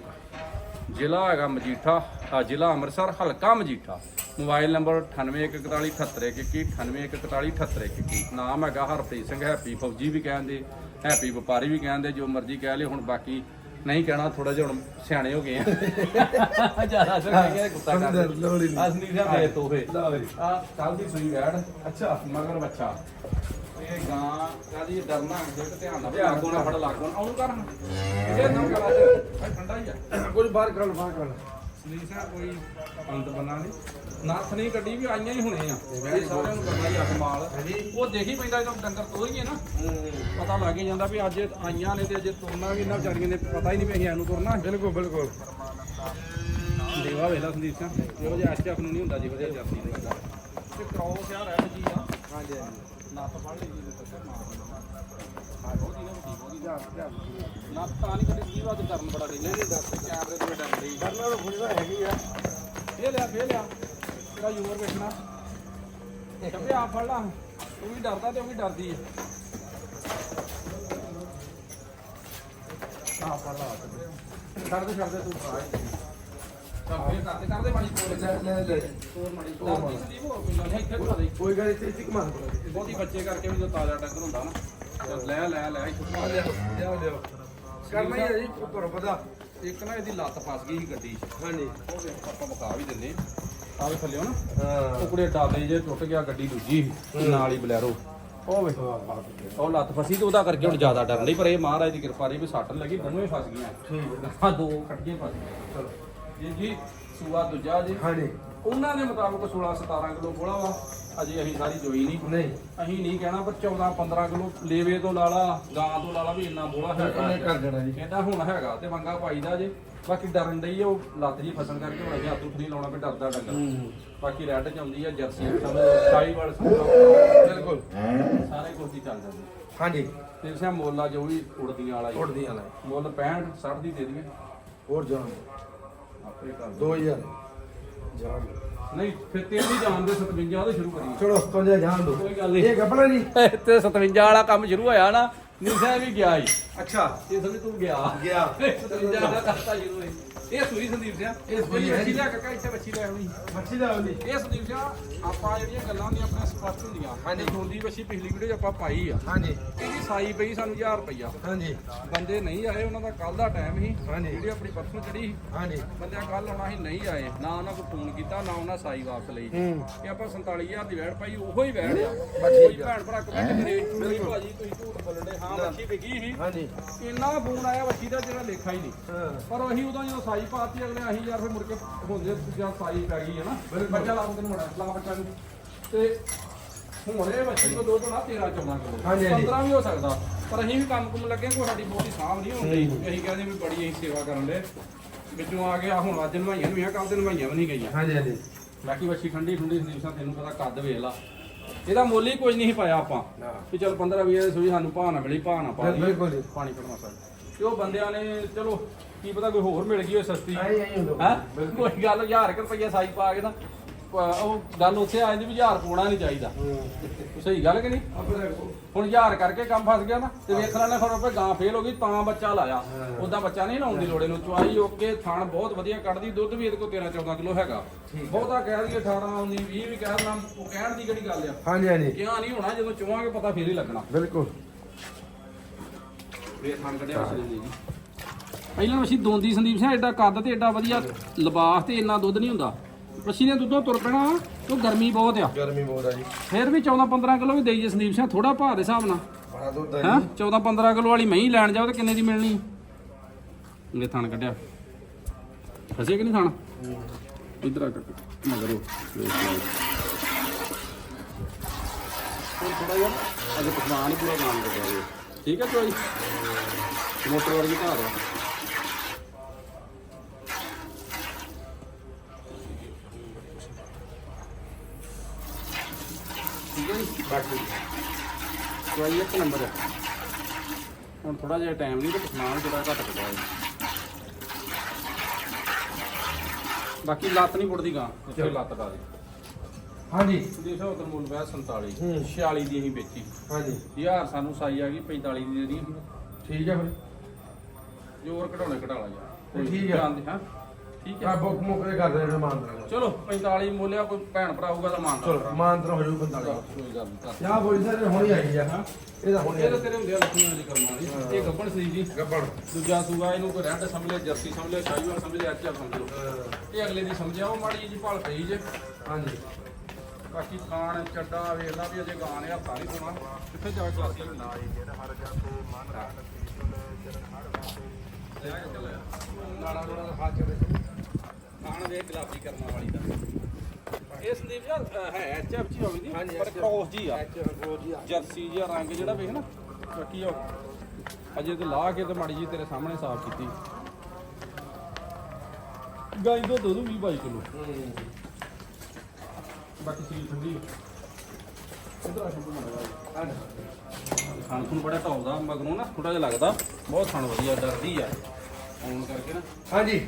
ਜ਼ਿਲ੍ਹਾ ਹੈਗਾ ਮਜੀਠਾ ਆ ਜ਼ਿਲ੍ਹਾ ਅੰਮ੍ਰਿਤਸਰ ਹਲਕਾ ਮਜੀਠਾ। ਮੋਬਾਈਲ ਨੰਬਰ 9814171121 9814171121 ਨਾਮ ਹੈਗਾ ਹਰਪ੍ਰੀਤ ਸਿੰਘ ਹੈਪੀ ਫੌਜੀ ਵੀ ਕਹਿੰਦੇ ਹੈਪੀ ਵਪਾਰੀ ਵੀ ਕਹਿੰਦੇ ਜੋ ਮਰਜ਼ੀ ਕਹਿ ਲਿਓ ਹੁਣ ਬਾਕੀ ਨਹੀਂ ਕਹਿਣਾ ਥੋੜਾ ਜਿਹਾ ਹੁਣ ਸਿਆਣੇ ਹੋ ਗਏ ਆ। ਜ਼ਿਆਦਾ ਸਿਰ ਕਹਿੰਦੇ ਗੁੱਸਾ ਕਰਦੇ ਅਸਲੀ ਜਿਹਾ ਲਓ ਜੀ। ਆ ਕੱਲ ਦੀ ਸੂਈ ਵੈੜ। ਅੱਛਾ ਮਗਰ ਬੱਚਾ। ਇਹ ਗਾਂ ਕਾਦੀ ਡਰਨਾ ਜੇ ਤੇ ਧਿਆਨ ਨਾਲ ਲਾਗੋ ਨਾ ਫੜ ਲਾਗੋ ਨਾ ਉਹਨੂੰ ਕਰਨ ਇਹ ਨਾ ਕਰਾ ਦੇ। ਠੰਡਾ ਹੀ ਆ। ਬਾਹਰ ਕਰ ਲਓ ਬਾਹਰ ਕਰ ਲਓ। ਸਲੀਸ ਆ ਕੋਈ ਅੰਤ ਬੰਨਾ ਨਹੀਂ। ਨੱਥ ਨਹੀਂ ਗੱਡੀ ਵੀ ਆਈਆਂ ਹੀ ਹੁਣੇ ਆ ਇਹ ਸਾਰਿਆਂ ਨੂੰ ਕਰਨਾ ਹੀ ਆ ਕਮਾਲ। ਉਹ ਦੇਖੀ ਪੈਂਦਾ ਜਦੋਂ ਡੰਗਰ ਤੋਰੀਏ ਨਾ ਪਤਾ ਲੱਗ ਹੀ ਜਾਂਦਾ ਵੀ ਅੱਜ ਆਈਆਂ ਨੇ ਤੇ ਅੱਜ ਤੋਰਨਾ ਵੀ ਇਹਨਾਂ ਵਿਚਾਰੀਆਂ ਨੇ ਪਤਾ ਹੀ ਨਹੀਂ ਵੀ ਅਸੀਂ ਇਹਨੂੰ ਤੁਰਨਾ ਬਿਲਕੁਲ ਬਿਲਕੁਲ। ਦੇਵਾ ਵੇਲਾ ਸੰਦੀਪ ਸਿੰਘ ਇਹੋ ਜਿਹਾ ਐਸਟੀਐਫ ਨੂੰ ਨਹੀਂ ਹੁੰਦਾ ਜਿਹੋ ਜਿਹਾ ਜਰਸੀ ਨੂੰ ਹੁੰਦਾ। ਤੇ ਕ੍ਰੋਸ ਯਾਰ ਰਹਿ ਜੀ ਆ। ਹਾਂਜੀ ਨੱਥ ਫੜ ਲਈ ਜੀ ਤੇ ਮਾਰ ਨਾ ਤਾਂ ਨਹੀਂ ਕਦੇ ਕੀ ਬਾਤ ਕਰਨ ਬੜਾ ਦੇ ਨਹੀਂ ਦੱਸ ਕੈਮਰੇ ਤੋਂ ਡਰ ਲਈ ਕਰਨਾ ਤਾਂ ਖੁਸ਼ਦਾ ਹੈਗੀ ਆ ਇਹ ਲਿਆ ਫੇਰ ਲਿਆ ਤੇਰਾ ਯੂਮਰ ਵੇਖਣਾ ਕਹਿੰਦੇ ਆ ਫੜ ਲਾ ਤੂੰ ਵੀ ਡਰਦਾ ਤੇ ਉਹ ਵੀ ਡਰਦੀ ਹੈ ਆ ਫੜ ਲਾ ਛੱਡ ਦੇ ਛੱਡ ਦੇ ਤੂੰ ਫੇਰ ਕਰਦੇ ਕਰਦੇ ਮਾੜੀ ਕੋਲ ਲੈ ਲੈ ਲੈ ਤੋਰ ਮਾੜੀ ਸੰਦੀਪ ਹੋਰ ਕੋਈ ਗੱਲ ਇੱਥੇ ਘੁਲਾ ਦੇ ਬਹੁਤੀ ਬੱਚੇ ਕਰਕੇ ਵੀ ਜੋ ਤਾਜ਼ਾ ਡੰਗਰ ਹੁੰਦਾ ਨਾ। ਲੈ ਲੈ ਲੈ ਇੱਥੇ ਘੁਮਾ ਲਿਆ ਲਿਆਓ ਲਿਆਓ ਕਰਨਾ ਹੀ ਹੈ ਜੀ ਤੁਹਾਨੂੰ ਪਤਾ ਇੱਕ ਨਾ ਇਹਦੀ ਲੱਤ ਫਸ ਗਈ ਸੀ ਗੱਡੀ 'ਚ ਹਾਂਜੀ ਉਹ ਵੇਖ ਆਪਾਂ ਬਕਾ ਵੀ ਦਿੰਦੇ ਆ ਵੀ ਥੱਲੇ ਨਾ ਹਾਂ ਉਹ ਕੁੜੇ ਡਾਲੇ ਜੇ ਟੁੱਟ ਗਿਆ ਗੱਡੀ ਦੂਜੀ ਸੀ, ਨਾਲ ਹੀ ਬਲੈਰੋ ਉਹ ਵੇ ਉਹ ਲੱਤ ਫਸੀ ਤੇ ਉਹਦਾ ਕਰਕੇ ਹੁਣ ਜ਼ਿਆਦਾ ਡਰ ਨਹੀਂ ਪਰ ਇਹ ਮਹਾਰਾਜ ਦੀ ਕਿਰਪਾ ਰਹੀ ਵੀ ਸੱਟ ਲੱਗੀ ਦੋਵੇਂ ਫਸ ਗਈਆਂ ਠੀਕ ਦੋ ਕੱਟੀਆਂ ਫਸ ਗਈਆਂ ਚਲੋ ਜੀ ਜੀ ਸੂਆ ਦੂਜਾ ਜੀ। ਹਾਂਜੀ। ਉਹਨਾਂ ਦੇ ਮੁਤਾਬਕ 16 17 ਕਿਲੋ ਬੋਲਾ ਵਾ। ਅਜੇ ਅਸੀਂ ਸਾਰੀ ਜੋਈ ਨਹੀਂ। ਨਹੀਂ। ਅਸੀਂ ਨਹੀਂ ਕਹਿਣਾ ਪਰ 14 15 ਕਿਲੋ ਲੇਵੇ ਤੋਂ ਲਾਲਾ ਗਾਂ ਤੋਂ ਲਾਲਾ ਵੀ ਇੰਨਾ ਬੋਲਾ ਉਹਨੇ ਹੈਗਾ। ਕਰ ਦੇਣਾ ਜੀ? ਕਹਿੰਦਾ ਹੁਣ ਹੈਗਾ ਤੇ ਵੰਗਾ ਪਾਈਦਾ ਜੇ। ਬਾਕੀ ਡਰਨ ਆ, ਉਹ ਲੱਤ ਜੀ ਫਸਣ ਕਰਕੇ ਹੁਣ ਅਸੀਂ ਹੱਥ ਲਾਉਣਾ ਵੀ ਡਰਦਾ ਡੰਗਰ। ਬਾਕੀ ਰੈੱਡ ਚ ਆਉਂਦੀ ਆ ਜਰਸੀ ਸਭ ਸਾਈ ਵਾਲ ਬਿਲਕੁਲ। ਸਾਰੇ ਕੁਰਸੀ ਚੱਲ ਜਾਂਦੇ। ਹਾਂਜੀ। ਤੇ ਸਿਆ ਮੁੱਲ ਆ ਜੋ ਵੀ ਉੜਦੀਆਂ ਵਾਲਾ ਹੀ ਉੜਦੀਆਂ ਲੈ ਮੁੱਲ 65 60 ਦੀ ਦੇ ਦਈਏ। ਹੋਰ ਜਾਣ ਆਪੇ ਕਰ ਦੋ 2000 ਜਾਣ ਨਹੀਂ ਫਿਰ ਤੇਲ ਵੀ ਜਾਣ ਦੇ 57 ਉਹਦੇ ਸ਼ੁਰੂ ਕਰੀਏ। ਚਲੋ 57 ਜਾਣ ਦੋ। ਕੋਈ ਗੱਲ ਨਹੀਂ। ਇਹ ਗੱਪਣਾ ਜੀ। ਤੇ 57 ਵਾਲਾ ਕੰਮ ਸ਼ੁਰੂ ਹੋਇਆ ਨਾ ਨਿਸ਼ਾ ਵੀ ਗਿਆ ਹੀ ਅੱਛਾ। ਇਹ ਸਮਝ ਤੂੰ ਗਿਆ। ਗਿਆ। 57 ਦਾ ਕਰਤਾ ਸ਼ੁਰੂ ਹੋਈ ਇਹ ਸੂਰੀ ਸੰਦੀਪ ਸਿਆ। ਇਹ ਸੂਰੀ ਹੈ ਬੱਚੀ। ਲਿਆ ਕਾਕਾ ਇੱਥੇ ਬੱਚੀ ਲੈ ਆਉਣੀ। ਮੱਛੀ ਦਾ ਹੁੰਦੀ ਇਹ ਸੰਦੀਪ ਸਿਆ ਆਪਾਂ ਜਿਹੜੀਆਂ ਗੱਲਾਂ ਹੁੰਦੀਆਂ ਆਪਣੇ ਸਪਸ਼ਟ ਹੁੰਦੀਆਂ। ਹਾਂਜੀ। ਹੁੰਦੀ ਬੱਚੀ ਪਿਛਲੀ ਵੀਡੀਓ 'ਚ ਆਪਾਂ ਪਾਈ ਆ। ਹਾਂਜੀ। ਇਹਦੀ ਸਾਈ ਪਈ ਸਾਨੂੰ 1000 ਰੁਪਈਆ। ਹਾਂਜੀ। ਬੰਦੇ ਨਹੀਂ ਆਏ ਉਹਨਾਂ ਦਾ ਕੱਲ ਦਾ ਟਾਈਮ ਸੀ। ਹਾਂਜੀ। ਜਿਹੜੀ ਆਪਣੀ ਪਰਸੋਂ ਚੜੀ ਸੀ। ਹਾਂਜੀ। ਬੰਦਿਆਂ ਕੱਲ ਆਉਣਾ ਸੀ ਨਹੀਂ ਆਏ। ਨਾ ਉਹਨਾਂ ਕੋਲ ਫੋਨ ਕੀਤਾ ਨਾ ਉਹਨਾਂ ਸਾਈ ਵਾਪਸ ਲਈ। ਇਹ ਆਪਾਂ 47000 ਦੀ ਵੈੜ ਪਾਈ ਉਹੋ ਹੀ ਵੈੜ ਆ। ਕੋਈ। ਭੈਣ ਭਰਾ ਕਮੈਂਟ ਕਰੇ ਮੇਰੀ ਭਾਜੀ ਤੁਸੀਂ ਝੂਠ ਬੋਲਣੇ ਹਾਂ ਬੱਚੀ ਵਿਕੀ ਸੀ। ਹਾਂਜੀ। ਇੰਨਾ ਫੋਨ ਆਇਆ ਬੱਚੀ ਦਾ ਜਿਹੜਾ ਲੇਖਾ ਹੀ ਨਹੀਂ। ਪਰ ਅਸੀਂ ਉਦੋਂ ਜਦੋਂ ਸਾਈ ਪਾਤੀ ਅਗਲੇ ਅਸੀਂ ਯਾਰ ਫਿਰ ਮੁੜ ਕੇ ਹੁੰਦੇ ਜਾਂ ਸਾਈ ਪੈ ਗਈ ਹੈ ਨਾ। ਬੱਚਾ ਲਾ ਕੇ ਮੁੜਾ ਲਾ ਬੱਚਾ ਨੂੰ। ਤੇ ਹੁਣ ਇਹ ਬੱਚੀ ਕੋ ਦੋ ਤੋਂ ਨਾ 13 14 ਕਿਲੋ। ਹਾਂਜੀ, ਹਾਂਜੀ। 15 ਵੀ ਹੋ ਸਕਦਾ। ਪਰ ਅਸੀਂ ਵੀ ਕੰਮ ਕੁਮ ਲੱਗੇ ਕੋਈ ਸਾਡੀ ਬਹੁਤੀ ਸਾਂਭ ਨਹੀਂ ਹੁੰਦੀ। ਅਸੀਂ ਕਹਿੰਦੇ ਵੀ ਬੜੀ ਅਸੀਂ ਸੇਵਾ ਕਰਨ ਦੇ। ਵਿੱਚੋਂ ਆ ਗਿਆ ਹੁਣ ਅੱਜ ਨਵਾਈਆਂ ਨੂੰ ਕੱਲ ਤੇ ਨਵਾਈਆਂ ਵੀ ਨਹੀਂ ਗਈਆਂ। ਹਾਂਜੀ ਹਾਂਜੀ। ਬਾਕੀ ਬੱਚੀ ਠੰਡੀ ਠੰਡੀ ਸੰਦੀਪ ਸਾਹਿਬ ਤੈਨੂੰ ਪਤਾ ਕੱਦ ਵੇਖ ਲਾ। ਇਹਦਾ ਮੁੱਲ ਹੀ ਕੁਝ ਨਹੀਂ ਪਾਇਆ ਆਪਾਂ। ਵੀ ਚਲ 15 20 ਦੀ ਸੂਈ ਸਾਨੂੰ ਨਾ ਮਿਲੀ ਨਾ ਪਾ ਜੀ। ਪਾਣੀ ਪੜਨਾ ਸਾਡਾ ਤੇ ਉਹ ਬੰਦਿਆਂ ਨੇ ਚਲੋ ਕੀ ਪਤਾ ਕੋਈ ਹੋਰ ਮਿਲ ਗਈ ਹੋਏ ਸਸਤੀ। ਹੁੰਦਾ। ਹੈ? ਕੋਈ ਗੱਲ 1000 ਰੁਪਏ ਸਾਈ ਪਾ ਕੇ ਨਾ ਪ- ਉਹ ਗੱਲ ਉੱਥੇ ਆ ਜਾਂਦੀ ਵੀ 1000 ਪੋਣਾ ਨਹੀਂ ਚਾਹੀਦਾ। ਸਹੀ ਗੱਲ ਕਿ ਨਹੀਂ ਹੁਣ 1000 ਕਰਕੇ ਕੰਮ ਫਸ ਗਿਆ ਨਾ ਤੇ ਵੇਖਣ ਵਾਲੇ ਹੁਣ ਰੁਪਏ ਗਾਂ ਫੇਲ ਹੋ ਗਈ ਤਾਂ ਬੱਚਾ ਲਾਇਆ। ਉਦਾਂ ਬੱਚਾ ਨਹੀਂ ਲਾਉਣ ਦੀ ਲੋੜ ਇਹਨੂੰ ਚੁਆਈ ਓਕੇ ਥਣ ਬਹੁਤ ਵਧੀਆ ਕੱਢਦੀ ਦੁੱਧ ਵੀ ਇਹਦੇ ਕੋਲ 13 14 ਕਿਲੋ ਹੈਗਾ। ਬਹੁਤਾ ਕਹਿ ਦਈਏ 18 19 20 ਵੀ ਕਹਿ ਦੇਣਾ ਉਹ ਕਹਿਣ ਦੀ ਕਿਹੜੀ ਗੱਲ ਆ? ਹਾਂਜੀ ਹਾਂਜੀ। ਕਿਹਾ ਨਹੀਂ ਹੋਣਾ ਜਦੋਂ ਚੁਆਂਗੇ ਪਤਾ ਫੇਰ ਹੀ ਲੱਗਣਾ। ਬਿਲਕੁਲ। ਫੇਰ ਥਣ ਕੱਢਿਆ ਉਸ ਦੀ ਜੀ। ਪਹਿਲਾਂ ਅਸੀਂ ਦੋਂਦੀ ਸੰਦੀਪ ਸਿੰਘ ਐਡਾ ਕੱਦ ਤੇ ਐਡਾ ਵਧੀਆ ਲਿਬਾਸ ਤੇ ਇੰਨਾ ਦੁੱਧ ਨਹੀਂ ਹੁੰਦਾ। ਅਸੀਂ ਨੇ ਦੁੱਧੋਂ ਤੁਰ ਪੈਣਾ ਉਹ ਗਰਮੀ ਬਹੁਤ ਆ। ਗਰਮੀ ਬਹੁਤ ਆ ਜੀ। ਫਿਰ ਵੀ 14 15 ਕਿਲੋ ਵੀ ਦੇਈ ਜੇ ਸੰਦੀਪ ਸਿੰਘ ਥੋੜਾ ਭਾਅ ਦੇ ਹਿਸਾਬ ਨਾਲ। ਬੜਾ ਦੁੱਧ ਆ ਹੈਂ? ਜੀ 14 15 ਕਿਲੋ ਵਾਲੀ ਮਹੀਂ ਲੈਣ ਜਾਓ ਤੇ ਕਿੰਨੇ ਦੀ ਮਿਲਣੀ? ਇਹ ਥਣ ਕੱਢਿਆ। ਫਸੇ ਕਿ ਨਹੀਂ ਥਣ? ਇਧਰ ਆ ਕੱਟ ਮਗਰੋ ਥੋੜਾ ਜਿਹਾ ਅਜੇ ਪਸਮਾਨ ਹੀ ਪੂਰਾ ਕੰਮ ਕਰ ਰਿਹਾ ਠੀਕ ਹੈ ਚੋਈ? ਮੋਟਰ ਵਰਗੀ ਘਾਰ ਆ। ਠੀਕ ਹੈ ਜੀ ਬਾਕੀ ਚੋਈ ਇੱਕ ਨੰਬਰ। ਹੈ ਹੁਣ ਥੋੜਾ ਜਿਹਾ ਟਾਈਮ ਨਹੀਂ ਤੇ ਪਸਮਾਨ ਜਿਹੜਾ ਘੱਟ ਕਟਾ ਹੈ ਬਾਕੀ ਲੱਤ ਨਹੀਂ ਪੁੱਟਦੀ ਗਾਂ ਜਿੱਥੇ ਲੱਤ ਡਾ ਦੇ। ਹਾਂਜੀ। ਦੇਖੋ ਉਧਰ ਮੁੱਲ ਪਿਆ 47 ਹੂੰ। 46 ਦੀ ਅਸੀਂ ਵੇਚੀ। ਹਾਂਜੀ। ਯਾਰ ਸਾਨੂੰ ਸਾਈ ਆ ਗਈ 45 ਦੀ ਦੇ ਦੀ ਠੀਕ ਹੈ ਫਿਰ। ਜੋਰ ਘਟਾਉਣੇ ਘਟਾ ਲਾ ਯਾਰ। ਠੀਕ ਆ। ਜਾਣਦੇ ਹਾਂ। ਠੀਕ ਆ ਹੈ ਬੁੱਕ ਮੁੱਕ ਦੇ ਕਰਦੇ ਨੇ ਮਾਨਤਰਾ ਚਲੋ 45 ਮੁੱਲਿਆ ਕੋਈ ਭੈਣ ਭਰਾ ਹੋਊਗਾ ਤਾਂ ਮੰਨ ਚਲੋ ਮਾਨਤਰਾ ਹੋ ਜੂ ਬੰਦਾ ਕੋਈ ਗੱਲ ਨਹੀਂ ਕਰ। ਕਿਆ ਬੋਲੀ ਸਰ ਹੁਣੀ ਆਈ ਆ। ਹਾਂ। ਇਹਦਾ ਹੁਣੀ ਇਹ ਤਾਂ ਤੇਰੇ ਹੁੰਦੇ ਆ ਲੱਖੀਆਂ ਦੀ ਕਰਨ ਵਾਲੀ। ਇਹ ਗੱਬਣ ਸੀ ਜੀ। ਗੱਬੜ ਦੂਜਾ ਸੂਆ ਇਹਨੂੰ ਕੋਈ ਰੈੱਡ ਸਮਝ ਲਿਆ ਜਰਸੀ ਸਮਝ ਲਿਆ ਸ਼ਾਹੀਵਾਲ ਸਮਝ ਲਿਆ ਐਚਐਫ ਸਮਝ ਲਓ ਇਹ ਅਗਲੇ ਦੀ ਸਮਝਿਆ ਉਹ ਮਾੜੀ ਜੀ ਭਲ ਪਈ ਜੇ। ਹਾਂਜੀ। ਬਾਕੀ ਖਾਣ ਚੱਡਾ ਵੇਖਦਾ ਵੀ ਅਜੇ ਗਾਂ ਨੇ ਹੱਥਾਂ ਨਹੀਂ ਪਾਉਣਾ ਕਿੱਥੇ ਜਾ ਕੇ ਕਲਾਸੀ ਨਾ ਜੀ ਨਾਲਾ ਨਾਲਾ ਦਾ ਹੱਥ ਚ ਖਾਣ ਵੇ ਗੁਲਾਬੀ ਕਰਨ ਵਾਲੀ ਦਾ ਇਹ ਸੰਦੀਪ ਯਾਰ ਅਹ ਹੈ ਐਚਐਫ ਜੀ ਹੋਵੇ ਦੀ ਹਾਂਜੀ, ਪਰ HF ਕ੍ਰੋਸ ਜੀ ਆ। ਐਚ ਰੋਜ ਆ। ਜਰਸੀ ਜਿਹਾ ਰੰਗ ਜਿਹੜਾ ਵੇਖ ਨਾ ਬਾਕੀ ਉਹ। ਅਜੇ ਤੇ ਲਾ ਕੇ ਤੇ ਮਾੜੀ ਜੀ ਤੇਰੇ ਸਾਹਮਣੇ ਸਾਫ਼ ਕੀਤੀ। ਗਾਈ ਦੋ ਦੁੱਧ 20 22 ਕਿਲੋ। ਬਾਕੀ ਸੀਲ ਠੰਡੀ ਇਧਰ ਆ ਸ਼ੁਰੂ ਮਾੜਾ ਖਾਣ ਖੂਨ ਬੜਾ ਢੌਲਦਾ ਮਗਰੋਂ ਨਾ ਥੋੜਾ ਜਿਹਾ ਲੱਗਦਾ। ਬਹੁਤ ਖਾਣ ਵਧੀਆ ਡਰਦੀ ਆ। ਆਉਣ ਕਰਕੇ ਨਾ। ਹਾਂਜੀ।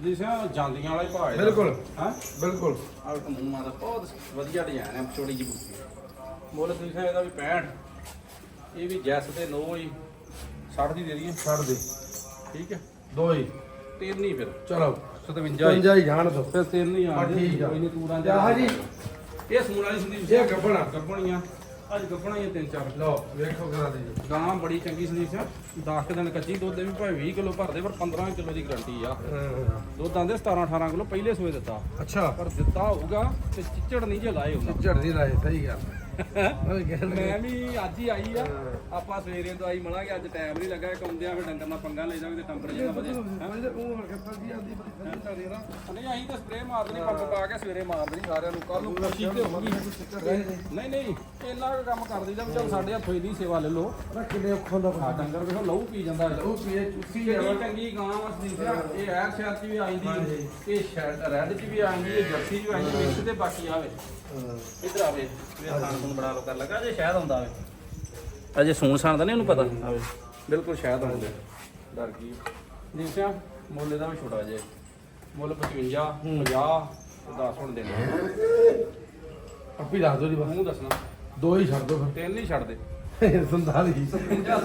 ਜਿਸਿਆ ਜਾਂਦੀਆਂ ਵਾਲਾ ਹੀ ਭਾਅ ਇਹਦਾ। ਬਿਲਕੁਲ। ਹਾਂ? ਬਿਲਕੁਲ। ਆਹ ਵੇਖੋ ਮੂੰਹ ਮਾਦਾ ਬਹੁਤ ਵਧੀਆ ਡਿਜ਼ਾਈਨ ਹੈ ਛੋਟੀ ਜਿਹੀ ਬੁੱਕੀ ਮੁੱਲ ਤੁਸੀਂ ਇਹਦਾ ਵੀ 65 ਇਹ ਵੀ ਜੈਸ ਤੇ ਨੋ ਹੀ। 60 ਦੀ ਦੇ ਦਈਏ। ਛੱਡ ਦੇ। ਠੀਕ ਹੈ? ਦੋ ਹੀ। ਤਿੰਨ ਹੀ ਫਿਰ। ਚਲੋ। 57 ਹੀ। 55 ਹੀ ਜਾਣ ਦੋ ਫਿਰ ਤਿੰਨ ਹੀ ਆ। ਹਾਂ, ਠੀਕ ਆ। ਨਹੀਂ ਤੂੜਾਂ ਤੇ ਆਹ ਜੀ। ਇਹ ਸੂਣ ਵਾਲੀ ਸੰਦੀਪ ਇਹ ਗੱਬਣਾ। ਗੱਪਣੀਆਂ ਅੱਜ ਗੱਪਣੀਆਂ ਤਿੰਨ ਚਾਰ। ਲਓ ਵੇਖੋ ਕਰਾ ਦੇ ਜੀ ਗਾਂ ਬੜੀ ਚੰਗੀ ਸੰਦੀਪ ਸਿੰਘ 10 ਦਿਨ ਕੱਚੀ ਦੁੱਧ ਦੇ ਵੀ ਭਾਵੇਂ 20 ਕਿਲੋ ਭਰਦੇ ਪਰ 15 ਕਿਲੋ ਦੀ ਗਰੰਟੀ ਆ। ਹਾਂ। ਦੁੱਧ ਆਂਦੇ 17 18 ਕਿਲੋ ਪਹਿਲੇ ਸੂਏ ਦਿੱਤਾ। ਅੱਛਾ। ਪਰ ਦਿੱਤਾ ਹੋਊਗਾ ਤੇ ਚਿੱਚੜ ਨਹੀਂ ਜੇ ਲਾਏ ਹੁੰਦਾ ਝੜਦੀ ਲਾਏ ਸਹੀ ਗੱਲ। ਮੈਂ ਵੀ ਅੱਜ ਹੀ ਆਈ ਆ। ਆਪਾਂ ਸਵੇਰੇ ਤੋਂ ਆਈ ਮਲਾਂਗੇ ਅੱਜ ਟਾਈਮ ਨਹੀਂ ਲੱਗਾ ਕੰਮਦਿਆਂ ਫਿਰ ਡੰਗਰ ਨਾਲ ਪੰਗਾ ਲੈ ਜਾਵੇ ਤੇ ਟੈਂਪਰੇਚਰ ਵਧੇ। ਉਹ ਹਰਕਤ ਕਰਦੀ ਆਂਦੀ ਬੜੀ ਨਹੀਂ ਅਸੀਂ ਤਾਂ ਸਪਰੇਅ ਮਾਰ ਦੇਣੀ ਪੰਪ ਪਾ ਕੇ ਸਵੇਰੇ ਮਾਰ ਦੇਣੀ ਸਾਰਿਆਂ ਨੂੰ ਕੱਲ ਨੂੰ ਖੁਸ਼ੀ ਤੇ ਹੋਊਗੀ। ਨਹੀਂ। ਨਹੀਂ ਇੰਨਾ ਕੁ ਕੰਮ ਕਰ ਦਈਦਾ ਚੱਲ ਸਾਡੇ ਹੱਥੋਂ ਇਹਦੀ ਸੇਵਾ ਲੈ ਲਓ। ਕਿੰਨੇ ਔਖਾਂ ਦਾ ਆ ਡੰਗਰ ਵੇਖੋ ਲਹੂ ਪੀ ਜਾਂਦਾ ਹੈ। ਉਹ ਪੀਏ ਚੁੱਸੀ ਕਿੰਨੀ ਚੰਗੀ ਗਾਂ ਵਾ ਸਦੀਪਿਆ ਇਹ ਐਰ ਸ਼ਹਿਰ ਚ ਵੀ ਆਈਂਦੀ ਇਹ ਸ਼ਹਿਰ ਰੈੱਡ ਚ ਵੀ ਆਈਂਦੀ ਇਹ ਜਰਸੀ ਚ ਵੀ ਆਈਂਦੀ ਮਿਕਸ ਤੇ ਬਾਕੀ ਆਵੇ। ਇੱਧਰ ਆਵੇ ਇਹ ਥਾਂ ਨੂੰ ਬੜਾ ਲੋ ਕਰ ਲੱਗਾ ਜੇ ਸ਼ਹਿਦ ਹੁੰਦਾ ਆਵੇ ਅਜੇ ਸੂਣ ਸਾਣ ਦਾ ਨਹੀਂ ਉਹਨੂੰ ਪਤਾ? ਬਿਲਕੁਲ ਸ਼ਹਿਦ ਆਉਂਦੇ ਡਰ ਗਈ। ਦੇਖਿਆ ਮੁੱਲ ਇਹਦਾ ਵੀ ਛੋਟਾ ਜੇ। ਮੁੱਲ 55 50 10 ਹੁਣ ਦੇਣਾ ਆਪੀ ਦੱਸ ਦੋ ਜੀ ਬਸ। ਮੂੰਹ ਦੱਸਣਾ। ਦੋ ਹੀ ਛੱਡ ਦੋ ਤਿੰਨ ਨਹੀਂ ਛੱਡ ਦੇ ਫਿਰ ਸੰਤਾਲੀ। 50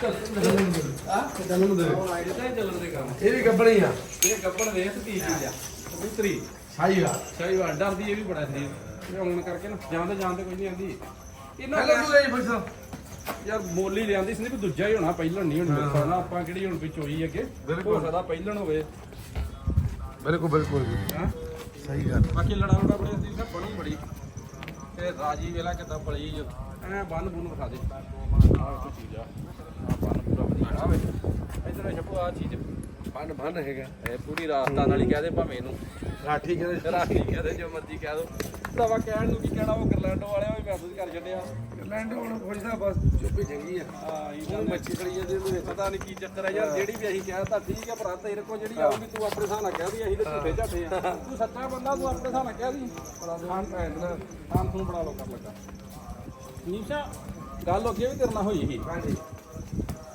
47 ਆ ਚੱਲਣ ਨੂੰ ਦੇ ਆਈਡੇ ਤੇ ਚੱਲਣ ਦੇ ਕੰਮ। ਇਹ ਵੀ ਗੱਬਣੀ ਆ। ਇਹ ਗੱਬੜ ਵੇਖ ਕੀ ਚੀਜ਼ ਆ। ਕਬੂਤਰੀ। ਸਾਈ ਗਾ ਸਹੀ ਵਾਰ ਡਰਦੀ ਇਹ ਵੀ ਬੜਾ ਸੀ। ਇਹ ਹੁਣ ਕਰਕੇ ਨਾ ਜਾਂਦੇ ਜਾਂਦੇ ਕੋਈ ਨਹੀਂ ਆਂਦੀ। ਇਹਨਾਂ ਹੈਲੋ ਤੂੰ ਲੈ ਪੁੱਛੋ। ਯਾਰ ਮੋਲੀ ਲਿਆਂਦੀ ਸੀ ਵੀ ਦੂਜਾ ਹੀ ਹੋਣਾ ਪਹਿਲਣ ਨਹੀਂ ਹੁਣ ਹਾਂ। ਦੱਸਣਾ ਆਪਾਂ ਕਿਹੜੀ ਹੁਣ ਵੀ ਚੋਈ ਅੱਗੇ। ਬਿਲਕੁਲ। ਹੋ ਸਕਦਾ ਪਹਿਲਣ ਹੋਵੇ। ਬਿਲਕੁਲ ਬਿਲਕੁਲ। ਹਾਂ? ਸਹੀ ਗੱਲ। ਬਾਕੀ ਲੜਾ ਲੜਾ ਬੜੇ ਸੀ ਸਭ ਬਣੀ ਬੜੀ। ਤੇ ਰਾਜੀ ਵੇਲਾ ਕਿਦਾਂ ਪਲੀ ਜੋ ਐ ਬੰਨ ਬੁੰਨ ਵਿਖਾ ਦੇ। ਆਹ ਕੋਈ ਚੀਜ਼ ਆ। ਆ ਬੰਨ ਪੂਰਾ ਵਧੀਆ। ਆਵੇ ਇਧਰ ਛਪੂ ਆ ਚੀਜ਼। ਬੰਨ ਬੰਨ ਹੈਗਾ। ਇਹ ਪੂਰੀ ਰਾਸਤਾ ਨਾਲ ਹੀ ਕਹਦੇ ਭਾਵੇਂ ਇਹਨੂੰ। ਰਾਠੀ ਕਹਿੰਦੇ ਰਾਤੀ ਕਹਦੇ ਜੋ ਮਰਜ਼ੀ ਕਹਿ ਦੋ। ਦਵਾ ਕਹਿਣ ਨੂੰ ਕੀ ਕਹਿਣਾ ਉਹ ਗਰਲੈਂਡੋ ਵਾਲਿਆਂ ਵੀ ਮੈਸੇਜ ਕਰ ਛੱਡਿਆ। ਲੈਂਡ ਹੁਣ ਪੁੱਛਦਾ ਬਸ। ਚੁੱਪੀ ਚੰਗੀ ਆ। ਹਾਂ ਇਹ ਹੁਣ ਮੱਛੀ ਖੜੀ ਜਾਂਦੀ ਵਿੱਚ ਪਤਾ ਨਹੀਂ ਕੀ ਚੱਕਰ ਹੈ ਯਾਰ ਜਿਹੜੀ ਵੀ ਅਸੀਂ ਕਹਿਤਾ ਠੀਕ ਹੈ ਭਰਾ ਤੇਰੇ ਕੋਲ ਜਿਹੜੀ ਆਊਗੀ ਤੂੰ ਆਪਣੇ ਹਿਸਾਬ ਨਾਲ ਕਹਿ ਦੀ ਅਸੀਂ ਤਾਂ ਝੂਠੇ ਝਾਠੇ ਆ। ਤੂੰ ਸੱਚਾ ਬੰਦਾ ਤੂੰ ਆਪਣੇ ਹਿਸਾਬ ਨਾਲ ਕਹਿ ਦੀ। ਬੜਾ ਖਾਨ ਭੈਣ ਨਾ ਖਾਨ ਤੂੰ ਬਣਾ ਲੋ ਕਰ ਲੱਗਾ ਨੀਸ਼ਾ। ਗੱਲ ਅੱਗੇ ਵੀ ਤੇਰੇ ਨਾਲ ਹੋਈ ਸੀ। ਹਾਂਜੀ।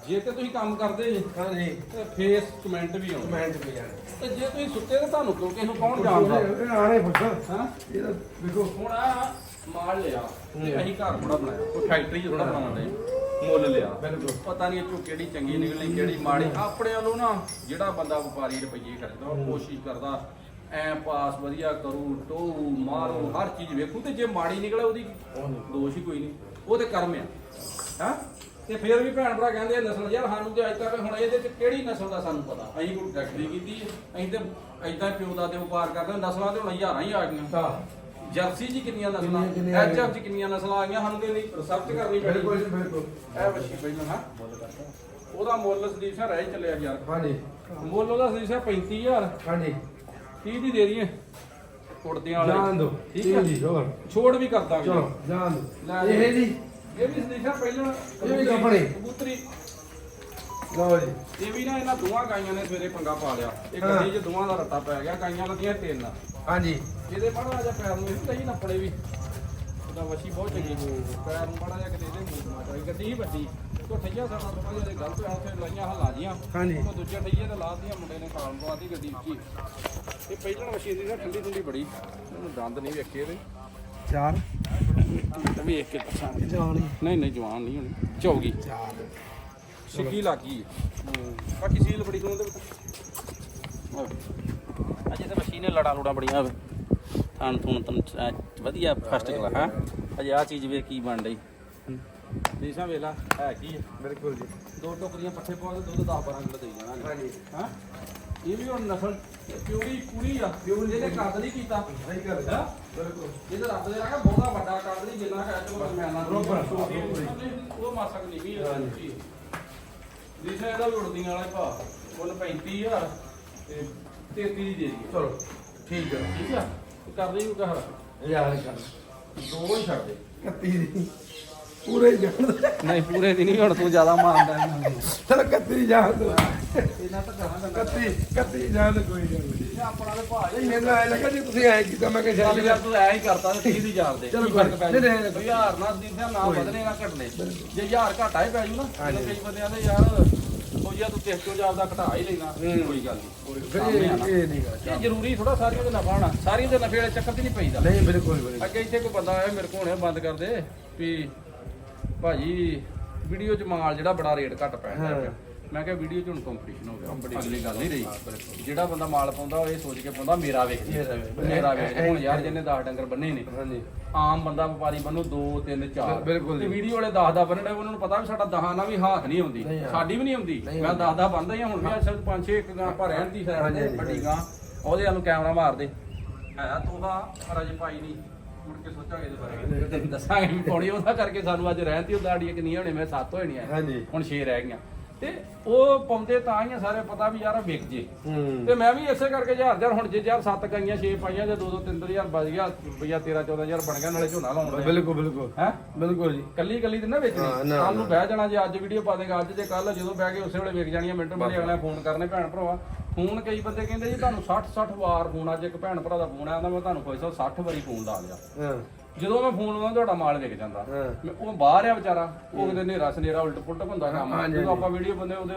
ਜੇ ਤੇ ਤੁਸੀਂ ਕੰਮ ਕਰਦੇ ਜੇ ਹਾਂਜੀ। ਤੇ ਫੇਸ ਕਮੈਂਟ ਵੀ ਆਉਂਦੇ। ਕਮੈਂਟ ਵੀ ਜਾਣ ਤੇ ਜੇ ਤੁਸੀਂ ਸੁੱਤੇ ਤੇ ਤੁਹਾਨੂੰ ਕਿਉਂ ਕਿਸੇ ਨੂੰ ਕੌਣ ਜਾਣਦਾ? ਇਹ ਆਣੇ ਪੁੱਛ ਹਾਂ? ਇਹ ਤਾਂ ਦੇਖੋ। ਹੁਣ ਆ ਮਾਲ ਲਿਆ। ਤੇ ਅਸੀਂ ਘਰ ਥੋੜਾ ਬਣਾਇਆ। ਉਹ ਫੈਕਟਰੀ ਥੋੜਾ ਬਣਾਉਂਦੇ ਮੁੱਲ ਲਿਆ। ਬਿਲਕੁਲ। ਪਤਾ ਨਹੀਂ ਇੱਥੋਂ ਕਿਹੜੀ ਚੰਗੀ ਨਿਕਲੀ ਕਿਹੜੀ ਮਾੜੀ। ਆਪਣੇ ਵੱਲੋਂ ਨਾ ਜਿਹੜਾ ਬੰਦਾ ਵਪਾਰੀ ਰੁਪਈਏ ਖਰਚਦਾ ਉਹ ਕੋਸ਼ਿਸ਼ ਕਰਦਾ ਐ ਪਾਸ ਵਧੀਆ ਕਰੂ ਟੋ ਮਾਰੋ ਹਰ ਚੀਜ਼ ਵੇਖੂ। ਤੇ ਜੇ ਮਾੜੀ ਨਿਕਲੇ ਉਹਦੀ ਦੋਸ਼ ਹੀ ਕੋਈ ਨਹੀਂ। ਉਹ ਤੇ ਕਰਮ ਆ। ਹਾਂ? ਤੇ ਫਿਰ ਵੀ ਭੈਣ ਭਰਾ ਕਹਿੰਦੇ ਆ ਨਸਲ ਯਾਰ ਸਾਨੂੰ ਤੇ ਅੱਜ ਤੱਕ ਹੁਣ ਇਹਦੇ ਚ ਕਿਹੜੀ ਨਸਲ ਦਾ ਸਾਨੂੰ ਪਤਾ? ਅਸੀਂ ਕੋਈ ਫੈਕਟਰੀ ਕੀਤੀ ਅਸੀਂ ਤੇ ਐਦਾਂ ਪਿਓ ਦਾ ਤੇ ਵਪਾਰ ਕਰਦੇ। ਨਸਲਾਂ ਤੇ ਹੁਣ ਹਜ਼ਾਰਾਂ ਹੀ ਆ ਗਈਆਂ। ਹਾਂ। ਜਰਸੀ ਜੀ ਕਿੰਨੀਆਂ ਨਸਲਾਂ? ਕਿੰਨੀਆਂ- ਐਚ ਐਫ ਚ ਕਿੰਨੀਆਂ ਨਸਲਾਂ ਆ ਗਈਆਂ ਸਾਨੂੰ ਤੇ ਰਿਸਰਚ ਕਰਨੀ ਪੈਣੀ ਬਿਲਕੁਲ ਜੀ, ਬਿਲਕੁਲ। ਇਹ ਵੱਛੀ ਪਹਿਲਾਂ ਹਾਂ ਉਹਦਾ ਮੁੱਲ ਸਦੀਪ ਸਿੰਘ ਰਹਿ ਚੱਲਿਆ ਯਾਰ। ਹਾਂਜੀ। ਮੁੱਲ ਉਹਦਾ ਸਦੀਪ ਸਿੰਘ 35000 ਹਾਂਜੀ। 30 ਦੀ ਦੇ ਦਈਏ। ਕੁੜਦਿਆਂ ਵਾਲੇ। ਜਾਣ ਦੋ। ਠੀਕ ਹੈ ਜੀ ਹੋਰ। ਛੋੜ ਵੀ ਕਰ ਦਾਂਗੇ। ਚਲੋ ਜਾਣ ਲੈ ਦੋ। ਜੀ। ਇਹ ਜੀ ਇਹ ਵੀ ਸਿੰਘ ਪਹਿਲਾਂ ਇਹ ਵੀ ਕੱਪੜੇ। ਕਬੂਤਰੀ। ਲਓ ਜੀ। ਇਹ ਵੀ ਨਾ ਇਹਨਾਂ ਦੋਵਾਂ ਗਾਈਆਂ ਨੇ ਸਵੇਰੇ ਪੰਗਾ ਪਾ ਲਿਆ। ਇਹ ਹਾਂ। ਗੱਡੀ 'ਚ ਦੋਵਾਂ ਦਾ ਰੱਟਾ ਪੈ ਗਿਆ ਗਾਈਆਂ ਲੱਗੀਆਂ ਤਿੰਨ। ਹਾਂਜੀ। ਇਹਦੇ ਮਾੜਾ ਜਿਹਾ ਪੈਰ ਨੂੰ ਇਹ ਨਾ ਪੜੇ ਵੀ। ਉਹਦਾ ਵਸ਼ੀ ਬਹੁਤ ਚੰਗੀ ਪੈਰ ਨੂੰ ਮਾੜਾ ਜਿਹਾ ਕਿਤੇ ਇਹਦੇ ਮੂੰਹ ਮਾਰ ਗੱਡੀ ਹੀ ਵੱਡੀ। ਤੋਂ ਠਈਆ ਸਾਡਾ ਥੋੜਾ ਜਿਹਾ ਇਹਦੇ ਗਲਤ ਆ ਉੱਥੇ ਲਾਈਆਂ ਹਲਾ ਜੀਆਂ ਹਾਂਜੀ। ਉਹ ਦੂਜੇ ਠਈਏ ਤੇ ਲਾਤੀਆਂ ਮੁੰਡੇ ਨੇ ਖਾਣ ਪਵਾਤੀ ਗੱਡੀ ਉੱਚੀ ਇਹ ਪਹਿਲਾਂ ਵਸ਼ੀ ਦੀ ਨਾ ਠੰਡੀ ਠੰਡੀ ਬੜੀ। ਉਹਨੂੰ ਦੰਦ ਨਹੀਂ ਵੇਖੇ ਇਹਦੇ। ਚਾਰ। ਵੇਖ ਕੇ ਦੱਸਾਂਗੇ ਜਾਣੀ ਨਹੀਂ ਨਹੀਂ ਜਵਾਨ ਨਹੀਂ ਹੋਣੀ। ਚੌਗੀ। ਚਾਰ ਸਿੱਕੀ ਲੱਗੀ। ਬਾਕੀ ਸੀਲ ਬੜੀ ਸੋਹਣੀ ਦੇ ਅਜੇ ਤਾਂ ਮਸ਼ੀਨੇ ਲੜਾ ਲੂੜਾ ਬੜੀਆਂ ਹੋਵੇ ਥਣ ਥੁਣ ਤਨ ਵਧੀਆ ਫਸਟ ਕਲਾ ਹਾਂ? ਅਜੇ ਆ ਚੀਜ਼ ਵੇ ਕੀ ਬਣ ਰਹੀ। ਦੇਸਾਂ ਵੇਲਾ ਹੈ ਕੀ? ਹੈ ਬਿਲਕੁਲ ਜੀ। ਦੋ ਟੋਕਰੀਆਂ ਪੱਠੇ ਪਾ ਕੇ ਦੁੱਧ 10 12 ਕਿਲੋ ਦੇਈ ਜਾਣਾ। ਹਾਂ? ਇਹ ਵੀ ਹੁਣ ਨਸਲ ਪਿਉਰੀ ਪੂਰੀ ਆ। ਪਿਉਰੀ ਇਹਨੇ ਕੱਦ ਨਹੀਂ ਕੀਤਾ ਸਹੀ ਕਰ ਹਾਂ? ਬਿਲਕੁਲ। ਇਹਦਾ ਰੱਬ ਦੇ ਰਾਗਾ ਬਹੁਤਾ ਵੱਡਾ ਕੱਦ ਨਹੀਂ ਜਿੰਨਾ ਹੈ ਚਲੋ ਮੈਂ ਨਾ ਬਰੋਬਰ। ਉਹ ਮਾਸਕ ਨਹੀਂ ਵੀ ਹਾਂਜੀ। ਦੇਸਾਂ ਇਹਦਾ ਉੜਦੀਆਂ ਵਾਲਾ ਭਾ ਮੁੱਲ 35000 ਤੇ 33 ਦੀ ਦੇ ਦਈਏ। ਚਲੋ ਠੀਕ ਹੈ ਠੀਕ ਆ? ਤੂੰ ਕਰ ਲਈ ਉਹ ਕਹਰ ਯਾਰ ਕਰ ਦੋ ਹੀ ਛੱਡ ਦੇ। 31 ਦੀ। ਪੂਰੇ ਜਾਣ ਦੋ। ਨਹੀਂ ਪੂਰੇ ਦੀ ਨਹੀਂ ਹੁਣ ਤੂੰ ਜ਼ਿਆਦਾ ਮਾਰਦਾ। ਚਲ 31 ਜਾਣ ਦੋ। ਇਹਨਾਂ ਤਾਂ ਕਹਾਂ 31 31 ਜਾਣ ਦੋ ਕੋਈ ਗੱਲ ਨਹੀਂ। ਇਹ ਆਪਣਾ ਦੇ ਭਾ ਨਹੀਂ ਮੈਨੂੰ ਐ ਲੱਗਾ ਜੀ ਤੁਸੀਂ ਐ ਕੀਤਾ ਮੈਂ ਕਿਹਾ ਚੱਲ ਸ਼ਾਇਦ ਯਾਰ ਤੂੰ ਐ ਹੀ ਕਰਤਾ ਤੇ 30 ਦੀ ਯਾਰ ਦੇ। ਚਲੋ ਕੀ ਫ਼ਰਕ ਪੈ ਨਹੀਂ, ਜੂ ਨਹੀਂ, ਨਹੀਂ। ਹਜ਼ਾਰ ਨਾਲ ਦੀ ਨਾ ਵਧਣੇ ਨਾ। ਘਟਣੇ। ਜੇ ਹਜ਼ਾਰ ਘਟਾ ਹੀ ਪੈ ਜੂ ਨਾ ਹਾਂਜੀ। ਜਦੋਂ ਕਈ ਬੰਦਿਆਂ ਦੇ ਯਾਰ ਹੋ ਜਾ ਤੂੰ ਕਿਸ ਤੋਂ ਜਾਬ ਦਾ ਘਟਾ ਹੀ ਲੈਣਾ ਹੂੰ। ਕੋਈ ਗੱਲ ਨਹੀਂ ਫਿਰ ਸਾਹਮਣੇ ਆਣਾ। ਇਹ ਇਹ ਨਹੀਂ ਗਾ ਇਹ ਜ਼ਰੂਰੀ ਥੋੜਾ ਸਾਰੀਆਂ ਦੇ ਨਫਾ ਹੋਣਾ ਸਾਰੀਆਂ ਦੇ ਨਫੇ ਵਾਲੇ ਚੱਕਰ 'ਚ ਨਹੀਂ ਪਈਦਾ। ਨਹੀਂ ਬਿਲਕੁਲ ਅੱਗੇ ਇੱਥੇ ਕੋਈ ਬੰਦਾ ਆਇਆ ਮੇਰੇ ਕੋਲ ਹੁਣੇ ਬੰਦ ਕਰ ਦੇ ਵੀ ਭਾਜੀ ਵੀਡੀਓ 'ਚ ਮਾਲ ਜਿਹੜਾ ਬੜਾ ਰੇਟ ਘੱਟ ਪੈ ਹਾਂ। ਗਿਆ ਮੈਂ ਕਿਹਾ ਵੀਡੀਓ 'ਚ ਹੁਣ ਕੰਪੀਟੀਸ਼ਨ ਹੋ ਗਿਆ। ਅਗਲੀ ਗੱਲ ਨਹੀਂ ਰਹੀ। ਜਿਹੜਾ ਬੰਦਾ ਮਾਲ ਪਾਉਂਦਾ ਉਹ ਇਹ ਸੋਚ ਕੇ ਪਾਉਂਦਾ ਮੇਰਾ ਵੇਖ ਮੇਰਾ ਵੇਖ। ਹੁਣ ਯਾਰ ਜਿਹਨੇ 10 ਡੰਗਰ ਬੰਨੇ ਨੇ ਆਮ ਬੰਦਾ ਵਪਾਰੀ ਬੰਨੂ 2 3 4 ਬਿਲਕੁਲ ਤੇ। ਵੀਡੀਓ ਵਾਲੇ 10 ਦਾ ਬੰਨਣਾ ਉਹਨਾਂ ਨੂੰ ਪਤਾ ਵੀ ਸਾਡਾ 10 ਨਾਲ ਵੀ ਹਾਥ ਨਹੀਂ ਆਉਂਦੀ। ਨਹੀਂ। ਸਾਡੀ ਵੀ ਨਹੀਂ ਆਉਂਦੀ। ਨਹੀਂ ਮੈਂ 10 ਦਾ ਬੰਨਦਾ ਹੀ ਹੁਣ ਵੀ ਅਸਲ 5 6 ਇੱਕ ਗਾਂ ਪਰ ਰਹਿਣ ਦੀ ਸਾਈਡ ਵੱਡੀ ਗਾਂ। ਉਹਦੇ ਵੱਲ ਕੈਮਰਾ ਮਾਰ ਦੇ। ਹੈ ਤੋਹਾ ਪਰ ਅਜੇ ਪਾਈ ਨਹੀਂ। ਮੁੜ ਕੇ ਸੋਚਾਂਗੇ ਇਹਦੇ ਬਾਰੇ ਦੱਸਾਂਗੇ ਪੌੜੀ ਉਹਦਾ ਕਰਕੇ ਸਾਨੂੰ ਅੱਜ ਰਹਿਣ ਤੀ ਉਹਦਾ ਆੜੀਆਂ ਕਿੰਨੀਆਂ ਹੋਣੇ ਮੈਂ ਸੱਤ ਹੋਣੀਆਂ। ਹਾਂਜੀ। ਹੁਣ 6 ਰਹਿ ਗਈਆਂ। ਤੇ ਉਹ ਪਾਉਂਦੇ ਤਾਂ ਹੀ ਆ ਸਾਰੇ ਪਤਾ ਵੀ ਯਾਰ ਵਿਕ ਜੇ। ਤੇ ਮੈਂ ਵੀ ਇਸੇ ਕਰਕੇ ਹਜ਼ਾਰ ਹਜ਼ਾਰ ਹੁਣ ਜੇ ਯਾਰ ਸੱਤ ਗਈਆਂ 6 ਪਾਈਆਂ ਜਾਂ 2 2 3 ਹਜ਼ਾਰ ਬਚ ਗਿਆ ਰੁਪਈਆ 13 14000 ਬਣ ਗਿਆ ਨਾਲੇ ਝੋਨਾ ਲਾਉਣ ਦੇ। ਬਿਲਕੁਲ ਬਿਲਕੁਲ। ਹੈ? ਬਿਲਕੁਲ ਜੀ। ਕੱਲੀ ਕੱਲੀ ਤੇ ਨਾ ਵੇਚਣੀ। ਕੱਲ ਨੂੰ ਬਹਿ ਜਾਣਾ ਜੇ ਅੱਜ ਵੀਡੀਓ ਪਾ ਦੇਗਾ ਅੱਜ ਜੇ ਕੱਲ ਜਦੋਂ ਬਹਿ ਕੇ ਉਸੇ ਵੇਲੇ ਵੇਚ ਜਾਣੀਆਂ ਮਿੰਟੋ ਮਿੰਟ ਅਗਲੇ ਫੋਨ ਕਰਨੇ ਭੈਣ ਭਰਾਵਾ। ਫੋਨ ਕਈ ਬੰਦੇ ਕਹਿੰਦੇ ਜੀ ਤੁਹਾਨੂੰ 60 60 ਵਾਰ ਫੋਨ ਅੱਜ ਇੱਕ ਭੈਣ ਭਰਾ ਦਾ ਫੋਨ ਆਇਆ ਮੈਂ ਤੁਹਾਨੂੰ ਕੋਈ 60 ਵਾਰੀ ਫੋਨ ਲਾ ਲਿਆ। ਹਾਂ। ਜਦੋਂ ਮੈਂ ਫੋਨ ਲਾਉਂਦਾ ਤੁਹਾਡਾ ਮਾਲ ਵਿਕ ਜਾਂਦਾ। ਹਾਂ। ਮੈਂ ਉਹ ਬਾਹਰ ਆ ਵਿਚਾਰਾ ਉਹ ਕਿਤੇ ਨੇਰਾ ਸਨੇਰਾ ਉਲਟ ਪੁਲਟ ਹੁੰਦਾ ਕੰਮ। ਹਾਂਜੀ, ਜਦੋਂ ਆਪਾਂ ਵੀਡੀਓ ਬੰਦੇ ਉਹਦੇ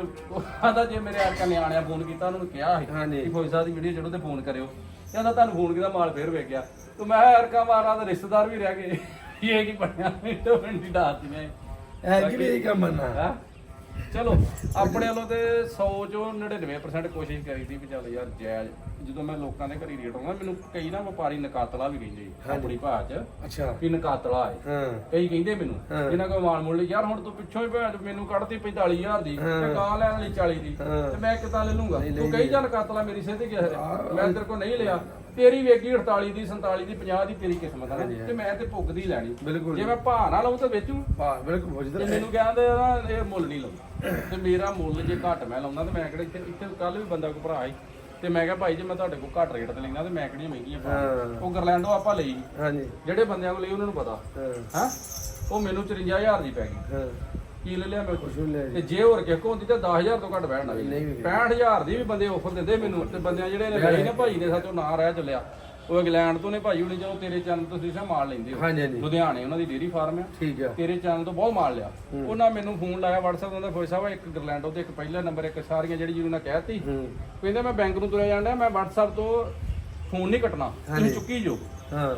ਆਦਾ ਜੇ ਮੇਰੇ ਆਰਕਾ ਨਿਆਣਿਆ ਫੋਨ ਕੀਤਾ ਉਹਨਾਂ ਨੂੰ ਕਿਹਾ ਸੀ ਹਾਂਜੀ। ਕਿ ਫੌਜੀ ਸਾਹਿਬ ਦੀ ਵੀਡੀਓ ਚੜੋ ਤੇ ਫੋਨ ਕਰਿਓ। ਕਹਿੰਦਾ ਤੁਹਾਨੂੰ ਫੋਨ ਕੀਤਾ ਮਾਲ ਫੇਰ ਵੇਖ ਗਿਆ? ਤੇ ਮੈਂ ਆਰਕਾ ਮਾਰਾ ਤੇ ਰਿਸ਼ਤੇਦਾਰ ਵੀ ਰਹਿ ਗਏ। ਇਹ ਕੀ ਬਣਿਆ? ਮਿੰਟੋ ਮਿੰਟ ਦੀ ਡਾਤੀ ਨੇ ਐ ਕਿ ਵੀ ਇਹ ਕੰਮ ਹੈਂ? ਚਲੋ ਆਪਣੇ ਵੱਲੋਂ ਤੇ 100 ਚੋਂ 99% ਕੋਸ਼ਿਸ਼ ਕਰੀ ਸੀ ਵੀ ਚੱਲ ਯਾਰ ਜਾਇਜ਼ ਜਦੋਂ ਮੈਂ ਲੋਕਾਂ ਦੇ ਘਰੀ ਰੇਟ ਆਉਂਦਾ ਮੈਨੂੰ ਕਈ ਨਾ ਵਪਾਰੀ ਨਕਾਤਲਾ ਵੀ ਕਹਿੰਦੇ ਜੀ, ਆਪਣੀ ਭਾਅ 'ਚ ਅੱਛਾ। ਵੀ ਨਕਾਤਲਾ ਹੈ ਹਾਂ। ਕਈ ਕਹਿੰਦੇ ਮੈਨੂੰ ਹਾਂ। ਇਹਨਾਂ ਕੋਲ ਮਾਲ ਮੁੱਲ ਯਾਰ ਹੁਣ ਤੂੰ ਪਿੱਛੋਂ ਹੀ ਭੈਣ ਚੋਦ ਮੈਨੂੰ ਕੱਢਤੀ 45000 ਦੀ ਹਾਂ। ਤੇ ਗਾਂ ਲੈਣ ਲਈ 40 ਦੀ ਹਾਂ। ਤੇ ਮੈਂ ਕਿੱਦਾਂ ਲੈ ਲੂੰਗਾ? ਤੂੰ ਨਹੀਂ, ਕਹੀ ਚੱਲ ਕਾਤਲਾ ਮੇਰੀ ਸਿੱਧ ਗਿਆ ਆਹ। ਮੈਂ ਤੇਰੇ ਕੋਲ ਨਹੀਂ ਲਿਆ। ਤੇਰੀ ਵੇਗੀ 48 ਦੀ 47 ਦੀ 50 ਦੀ ਤੇਰੀ ਕਿਸਮਤ ਨਾ, ਹਾਂਜੀ, ਤੇ ਮੈਂ ਤੇ ਭੁਗਦੀ ਲੈਣੀ। ਬਿਲਕੁਲ ਜੇ ਮੈਂ ਭਾਅ ਨਾਲ ਲਾਉਂ ਤਾਂ ਵੇਚੂ। ਵਾਹ ਬਿਲਕੁਲ ਤੇ ਫੌਜੀ ਮੈਨੂੰ ਕਹਿੰਦੇ ਨਾ ਇਹ ਮੁੱਲ ਨਹੀਂ ਲਾਉਂਦਾ ਤੇ ਮੇਰਾ ਮੁੱਲ ਜੇ ਘੱਟ ਮੈਂ ਲਾਉਂਦਾ ਤੇ ਮੈਂ ਕਿਹੜਾ ਇੱਥੇ ਇੱਥੇ ਕੱਲ ਵੀ ਬੰਦਾ ਕੋ ਭਰਾ ਸੀ ਤੇ ਮੈਂ ਕਿਹਾ ਭਾਈ ਜੇ ਮੈਂ ਤੁਹਾਡੇ ਕੋਲ ਘੱਟ ਰੇਟ ਤੇ ਲੈਂਦਾ ਤੇ ਮੈਂ ਕਿਹੜੀਆਂ ਮਹਿੰਗੀਆਂ ਹਾਂ। ਉਹ ਗਰਲੈਂਡੋ ਆਪਾਂ ਲਈ ਹਾਂਜੀ। ਜਿਹੜੇ ਬੰਦਿਆਂ ਕੋਲ ਲਈ ਉਹਨਾਂ ਨੂੰ ਪਤਾ। ਹਾਂ। ਉਹ ਮੈਨੂੰ 54000 ਦੀ ਪੈ ਗਈ। ਹਾਂ। ਕੀ ਲੈ ਲਿਆ ਮੈਂ ਲੈ ਤੇ ਜੇ ਹੋਰ ਕਿਹ ਹੁੰਦੀ ਤਾਂ 10000 ਤੋਂ ਘੱਟ ਬੈਠਣਾ ਨਹੀਂ ਵੀ 65000 ਦੀ ਵੀ ਬੰਦੇ ਆਫਰ ਦਿੰਦੇ ਮੈਨੂੰ। ਤੇ ਬੰਦਿਆਂ ਜਿਹੜੇ ਨੇ ਭਾਈ ਨੇ ਸੱਚੋ ਨਾਂ ਰਹਿ ਚੱਲਿਆ। ਉਹ ਇੰਗਲੈਂਡ ਤੋਂ ਨੇ ਭਾਈ ਹੁਣੀ ਜਦੋਂ ਤੇਰੇ ਚੈਨਲ ਤੋਂ ਤੁਸੀਂ ਮਾਲ ਲੈਂਦੇ ਹੋ। ਹਾਂਜੀ ਹਾਂਜੀ। ਲੁਧਿਆਣੇ ਉਹਨਾਂ ਦੀ ਡੇਰੀ ਫਾਰਮ ਆ। ਠੀਕ ਆ। ਤੇਰੇ ਚੈਨਲ ਤੋਂ ਬਹੁਤ ਮਾਲ ਲਿਆ। ਉਹਨਾਂ ਮੈਨੂੰ ਫੋਨ ਲਾਇਆ WhatsApp ਤੋਂ ਫੋਈ ਸਾਹਿਬ ਇੱਕ ਗਰਲੈਂਡੋ ਤੇ ਇੱਕ ਪਹਿਲਾ ਨੰਬਰ ਇੱਕ ਸਾਰੀਆਂ ਜਿਹੜੀ ਜਿਹਨੂੰ ਮੈਂ ਕਹਿਤੀ। ਕਹਿੰਦੇ ਮੈਂ ਬੈਂਕ ਨੂੰ ਤੁਰਿਆ ਜਾਂਦਾ ਮੈਂ WhatsApp ਤੋਂ ਫੋਨ ਨਹੀਂ ਕੱਟਣਾ। ਤੁਸੀਂ ਚੁੱਕੀ ਜੋ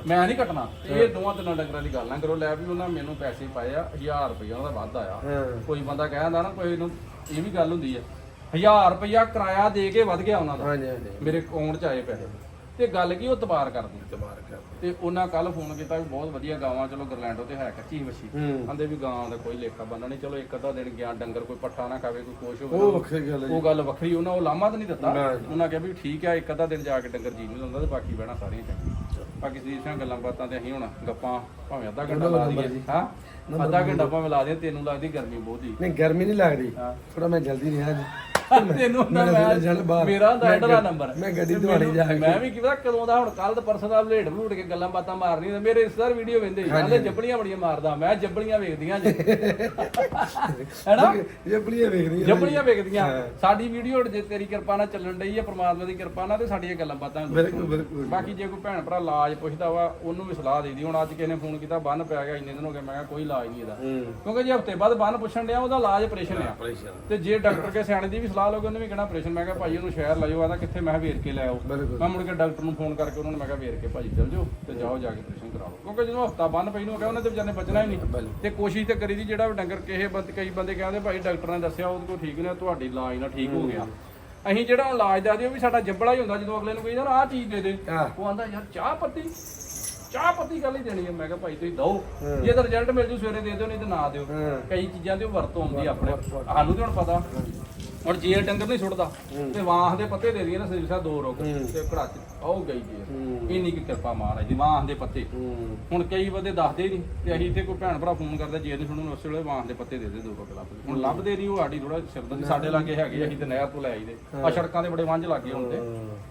ਮੈਂ ਨਹੀਂ ਕੱਟਣਾ। ਇਹ ਦੋਵਾਂ ਤਿੰਨਾਂ ਡੰਗਰਾਂ ਦੀ ਗੱਲ ਨਾ ਕਰੋ। ਲੈ ਵੀ ਉਹਨਾਂ ਮੈਨੂੰ ਪੈਸੇ ਪਾਏ ਆ 1000 ਰੁਪਏ ਉਹਦਾ ਵੱਧ ਆਇਆ। ਹਾਂ। ਕੋਈ ਬੰਦਾ ਕਹਿੰਦਾ ਨਾ ਕੋਈ ਨੂੰ ਇਹ ਵੀ ਗੱਲ ਹੁੰਦੀ ਹੈ 1000 ਰੁਪਇਆ ਕਿਰਾਇਆ ਦੇ ਕੇ ਵੱਧ ਗਿਆ ਉਹਨਾਂ ਦਾ। ਹਾਂਜੀ ਹਾਂਜੀ। ਮੇਰੇ ਅਕਾਊਂਟ 'ਚ ਆਏ ਪੈਸੇ। ਤੇ ਗੱਲ ਕੀ ਉਹ ਤਬਾਰ ਕਰਦੀ ਤਬਾਰ ਕਰ ਤੇ ਉਹਨਾਂ ਕੱਲ ਫੋਨ ਕੀਤਾ ਵੀ ਬਹੁਤ ਵਧੀਆ ਗਾਵਾਂ ਚਲੋ ਗਰਲੈਂਡੋ ਤੇ ਹੈ ਕੱਚੀ ਹੂੰ। ਕਹਿੰਦੇ ਵੀ ਗਾਂ ਦਾ ਕੋਈ ਲੇਖਾ ਬੰਦਾ ਨਹੀਂ ਚਲੋ ਇੱਕ ਅੱਧਾ ਦਿਨ ਗਿਆ ਡੰਗਰ ਕੋਈ ਪੱਠਾ ਨਾ ਖਾਵੇ ਕੋਈ ਕੁਛ ਉਹ ਹੋਵੇ ਵੱਖਰੀ ਗੱਲ ਹੈ ਉਹ ਗੱਲ ਵੱਖਰੀ ਉਹਨਾਂ ਉਹ ਲਾਮਾ ਤਾਂ ਨਹੀਂ ਦਿੱਤਾ। ਉਹਨਾਂ ਕਿਹਾ ਵੀ ਠੀਕ ਹੈ ਇੱਕ ਅੱਧਾ ਦਿਨ ਜਾ ਕੇ ਡੰਗਰ ਜੀ ਨਹੀਂ ਲਾਉਂਦਾ ਤੇ ਬਾਕੀ ਬਹਿਣਾ ਸਾਰੀਆਂ ਚੰਗੀ ਬਾਕੀ ਸਦੀਸ਼ਾਂ ਗੱਲਾਂ ਬਾਤਾਂ ਤੇ ਅਸੀਂ ਹੁਣ ਗੱਪਾਂ ਭਾਵੇਂ ਅੱਧਾ ਘੰਟਾ ਲਾ ਦਈਏ। ਹਾਂ? ਅੱਧਾ ਘੰਟਾ ਭਾਵੇਂ ਲਾ ਦਈਏ ਤੈਨੂੰ ਲੱਗਦੀ ਗਰਮੀ ਬਹੁਤ ਹੀ ਨਹੀਂ ਗਰਮੀ ਨਹੀਂ ਲੱਗਦੀ। ਹਾਂ। ਥੋੜਾ ਮੈਂ ਜਲਦੀ ਰਿਹਾ ਜੀ। ਤੈਨੂੰ ਹੁੰਦਾ ਮੇਰਾ ਮੈਂ ਜਲ ਬਾਹਰ। ਮੇਰਾ ਹੁੰਦਾ ਮੈਂ ਗੱਡੀ- ਨੰਬਰ ਮੈਂ ਗੱਡੀ ਮੈਨੂੰ- ਜਾ ਕੇ। ਮੈਂ ਵੀ ਕਿਹਾ ਕਦੋਂ ਦਾ ਹੁਣ ਕੱਲ ਤੇ ਪਰਸੋਂ ਦਾ ਬਲੇਡ ਬਲੂਟ ਕੇ ਗੱਲਾਂ ਬਾਤਾਂ ਮਾਰਨੀ ਤੇ ਮੇਰੇ ਰਿਸ਼ਤੇਦਾਰ ਵੀਡੀਓ ਵੇਂਦੇ ਕਹਿੰਦੇ ਜੱਬਲੀਆਂ ਬੜੀਆਂ ਮਾਰਦਾ ਮੈਂ ਜੱਬਲੀਆਂ ਵੇਖਦੀਆਂ ਜੇ। ਹੈਨਾ? ਇਹ ਬਲੀਏ ਵੇਖਦੀ ਜੱਬਲੀਆਂ ਵੇਖਦੀਆਂ ਸਾਡੀ ਵੀਡੀਓ ਜੇ ਤੇਰੀ ਕਿਰਪਾ ਨਾਲ ਚੱਲਣ ਡਈ ਹੈ ਪ੍ਰਮਾਤਮਾ ਦੀ ਕਿਰਪਾ ਨਾਲ ਤੇ ਸਾਡੀਆਂ ਗੱਲਾਂ ਬਾਤਾਂ ਬਿਲਕੁਲ ਬਿਲਕੁਲ। ਬਾਕੀ ਜੇ ਕੋਈ ਭੈਣ ਭਰਾ ਇਲਾਜ ਪੁੱਛਦਾ ਵਾ ਉਹਨੂੰ ਵੀ ਸਲਾਹ ਦੇਦੀ ਹੁਣ ਅੱਜ ਕਿਸੇ ਨੇ ਫੋਨ ਕੀਤਾ ਬੰਨ ਪੈ ਗਿਆ ਇੰਨੇ ਦਿਨ ਹੋ ਗਏ ਮੈਂ ਕਿਹਾ ਕੋਈ ਇਲਾਜ ਨਹੀਂ ਇਹਦਾ। ਕਿਉਂਕਿ ਜੇ ਹਫ਼ਤੇ ਬਾਅਦ ਬੰਨ ਪੁੱਛਣ ਡਿਆ ਉਹਦਾ ਇਲਾਜ ਆਪਰੇਸ਼ਨ ਆ। ਤੇ ਜੇ ਡਾਕਟਰ ਕੇ ਸਿਆਣੇ ਦੀ ਵੀ ਸਲਾਹ ਲਓਗੇ ਉਹਨੇ ਵੀ ਕਹਿਣਾ ਆਪਰੇਸ਼ਨ ਮੈਂ ਕਿਹਾ ਭਾਈ ਉਹਨੂੰ ਸ਼ਹਿਰ ਲੈ ਜਾਓ ਆਦਾ ਕਿੱਥੇ ਮੈਂ ਕਿਹਾ ਵੇਖ ਕੇ ਲੈ ਆਓ। ਮੈਂ ਮੁੜ ਕੇ ਡਾਕਟਰ ਨੂੰ ਫੋਨ ਕਰਕੇ ਉਹਨਾਂ ਨੂੰ ਮੈਂ ਕਿਹਾ ਵੇਖ ਕੇ ਭਾਜੀ ਚਲ ਜਾਓ ਤੇ ਜਾਓ ਜਾ ਕੇ ਆਪਰੇਸ਼ਨ ਕਰਾਓ। ਕਿਉਂਕਿ ਜਦੋਂ ਹਫਤਾ ਬੰਨ ਪਈ ਨੂੰ ਹੋ ਗਿਆ ਉਹਨੇ ਤੇ ਵਿਚਾਰੇ ਬਚਣਾ ਹੀ ਨਹੀਂ। ਤੇ ਕੋਸ਼ਿਸ਼ ਤੇ ਕਰੀ ਦੀ ਜਿਹੜਾ ਵੀ ਡੰਗਰ ਕਿਸੇ ਬੰਦੇ ਕਈ ਬੰਦੇ ਕਹਿੰਦੇ ਭਾਈ ਡਾਕਟਰ ਨੇ ਦੱਸਿਆ ਕੋਲ ਠੀਕ ਨੇ ਤੁਹਾਡੀ ਇਲਾਜ ਨਾਲ ਠੀਕ ਹੋ ਗਿਆ। ਅਸੀਂ ਜਿਹੜਾ ਹੁਣ ਇਲਾਜ ਦੱਸਦੇ ਉਹ ਵੀ ਸਾਡਾ ਜੱਬੜਾ ਹੀ ਹੁੰਦਾ ਜਦੋਂ ਅਗਲੇ ਨੂੰ ਕਹੀ ਯਾਰ ਆਹ ਚੀਜ਼ ਦੇ ਦੇ। ਹਾਂ। ਉਹ ਆਂਦਾ ਯਾਰ ਚਾਹ ਪੱਤੀ ਚਾਹ ਪੱਤੀ ਗੱਲ ਹੀ ਦੇਣੀ ਹੈ ਮੈਂ ਕਿਹਾ ਭਾਈ ਤੁਸੀਂ ਦਓ। ਹਾਂ। ਜੇ ਤਾਂ ਰਿਜ਼ਲਟ ਮਿਲ ਜੂ ਸਵੇਰੇ ਦੇ ਦਿਓ ਨਹੀਂ ਤੇ ਨਾ ਦਿਓ। ਹਾਂ। ਕਈ ਚੀਜ਼ਾਂ ਦੀ ਉਹ ਵਰਤੋਂ ਆਉਂਦੀ ਆਪਣੇ। ਸਾਨੂੰ ਤੇ ਹੁਣ ਪਤਾ। ਹੁਣ ਜੇ ਡੰਗਰ ਨਹੀਂ ਛੁੱਟਦਾ ਤੇ ਵਾਹ ਦੇ ਪੱਤੇ ਦੇ ਦਈਏ ਨਾ ਸਰੀਰ ਸਾ ਦੋ ਰੋਕ। ਤੇ ਘੜਾ ਚ ਆਉ ਗਈ ਜੀ ਇੰਨੀ ਕੀ ਕਿਰਪਾ ਮਹਾਰਾਜ ਦੀ ਵਾਹ ਦੇ ਪੱਤੇ। ਹੁਣ ਕਈ ਬੰਦੇ ਦੱਸਦੇ ਨਹੀਂ ਤੇ ਅਸੀਂ ਇੱਥੇ ਕੋਈ ਭੈਣ ਭਰਾ ਫੋਨ ਕਰਦਾ ਜੇ ਨਹੀਂ ਸੁਣਨ ਉਸੇ ਵੇਲੇ ਵਾਹ ਦੇ ਪੱਤੇ ਦੇ ਦੇ ਦੋ ਰੋਕ ਲੱਭ ਹੁਣ ਲੱਭਦੇ ਨਹੀਂ ਉਹ ਸਾਡੀ ਥੋੜਾ ਸਿਰਦਰਦੀ ਸਾਡੇ ਲਾਗੇ ਹੈਗੇ ਅਸੀਂ ਤੇ ਨਹਿਰ ਤੋਂ ਲੈ ਆਈਦੇ। ਆ ਸੜਕਾਂ ਦੇ ਬੜੇ ਵੰਝ ਲੱਗੇ ਹੁੰਦੇ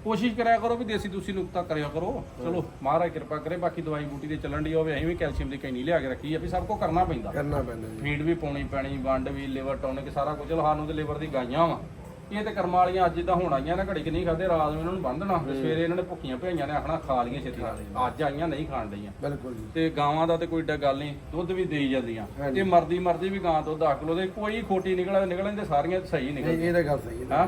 ਕੋਸ਼ਿਸ਼ ਕਰਿਆ ਕਰੋ ਵੀ ਦੇਸੀ ਦੂਸੀ ਨੁਕਤਾ ਕਰਿਆ ਕਰੋ। ਚਲੋ ਮਹਾਰਾਜ ਕਿਰਪਾ ਕਰੇ ਬਾਕੀ ਦਵਾਈ ਬੂਟੀ ਤੇ ਚੱਲਣ ਦੀ ਹੋਵੇ ਅਸੀਂ ਵੀ ਕੈਲਸ਼ੀਅਮ ਦੀ ਕੈਨੀ ਲਿਆ ਕੇ ਰੱਖੀ ਆ ਵੀ ਸਭ ਕੁਝ ਕਰਨਾ ਪੈਂਦਾ। ਕਰਨਾ ਪੈਂਦਾ ਫੀਡ ਵੀ ਪਾਉਣੀ ਪੈਣੀ ਵੰਡ ਵੀ ਲਿਵਰ ਟੌਨਿਕ ਸਾਰਾ ਕੁਝ ਸਾਨੂੰ ਤੇ ਲਿਵਰ ਦੀ ਗਾਈਆਂ ਵਾ। ਇਹ ਤੇ ਕਰਮਾਂ ਵਾਲੀਆਂ ਅੱਜ ਤਾਂ ਹੁਣ ਆਈਆਂ ਨਾ ਘੜੀ ਕਿ ਨਹੀਂ ਖਾਦੇ ਰਾਤ ਨੂੰ ਇਹਨਾਂ ਨੂੰ ਬੰਨਣਾ ਤੇ ਸਵੇਰੇ ਇਹਨਾਂ ਨੇ ਭੁੱਖੀਆਂ ਭਈਆਂ ਨੇ ਆਖਣਾ ਖਾ ਲਈਆਂ ਛੇਤੀ। ਅੱਜ ਆਈਆਂ ਨਹੀਂ ਖਾਣ ਡਈਆਂ। ਬਿਲਕੁਲ ਜੀ। ਤੇ ਗਾਵਾਂ ਦਾ ਤੇ ਕੋਈ ਏਡਾ ਗੱਲ ਨਹੀਂ ਦੁੱਧ ਵੀ ਦੇਈ ਜਾਂਦੀਆਂ। ਤੇ ਮਰਦੀ ਮਰਦੀ ਵੀ ਗਾਂ ਤੋਂ 10 ਕਿਲੋ ਦੇ ਕੋਈ ਖੋਟੀ ਨਿਕਲੇ ਨਿਕਲਣ ਤੇ ਸਾਰੀਆਂ ਸਹੀ ਨਿਕਲ ਇਹ ਤਾਂ ਗੱਲ ਸਹੀ ਹੈ। ਹਾਂ?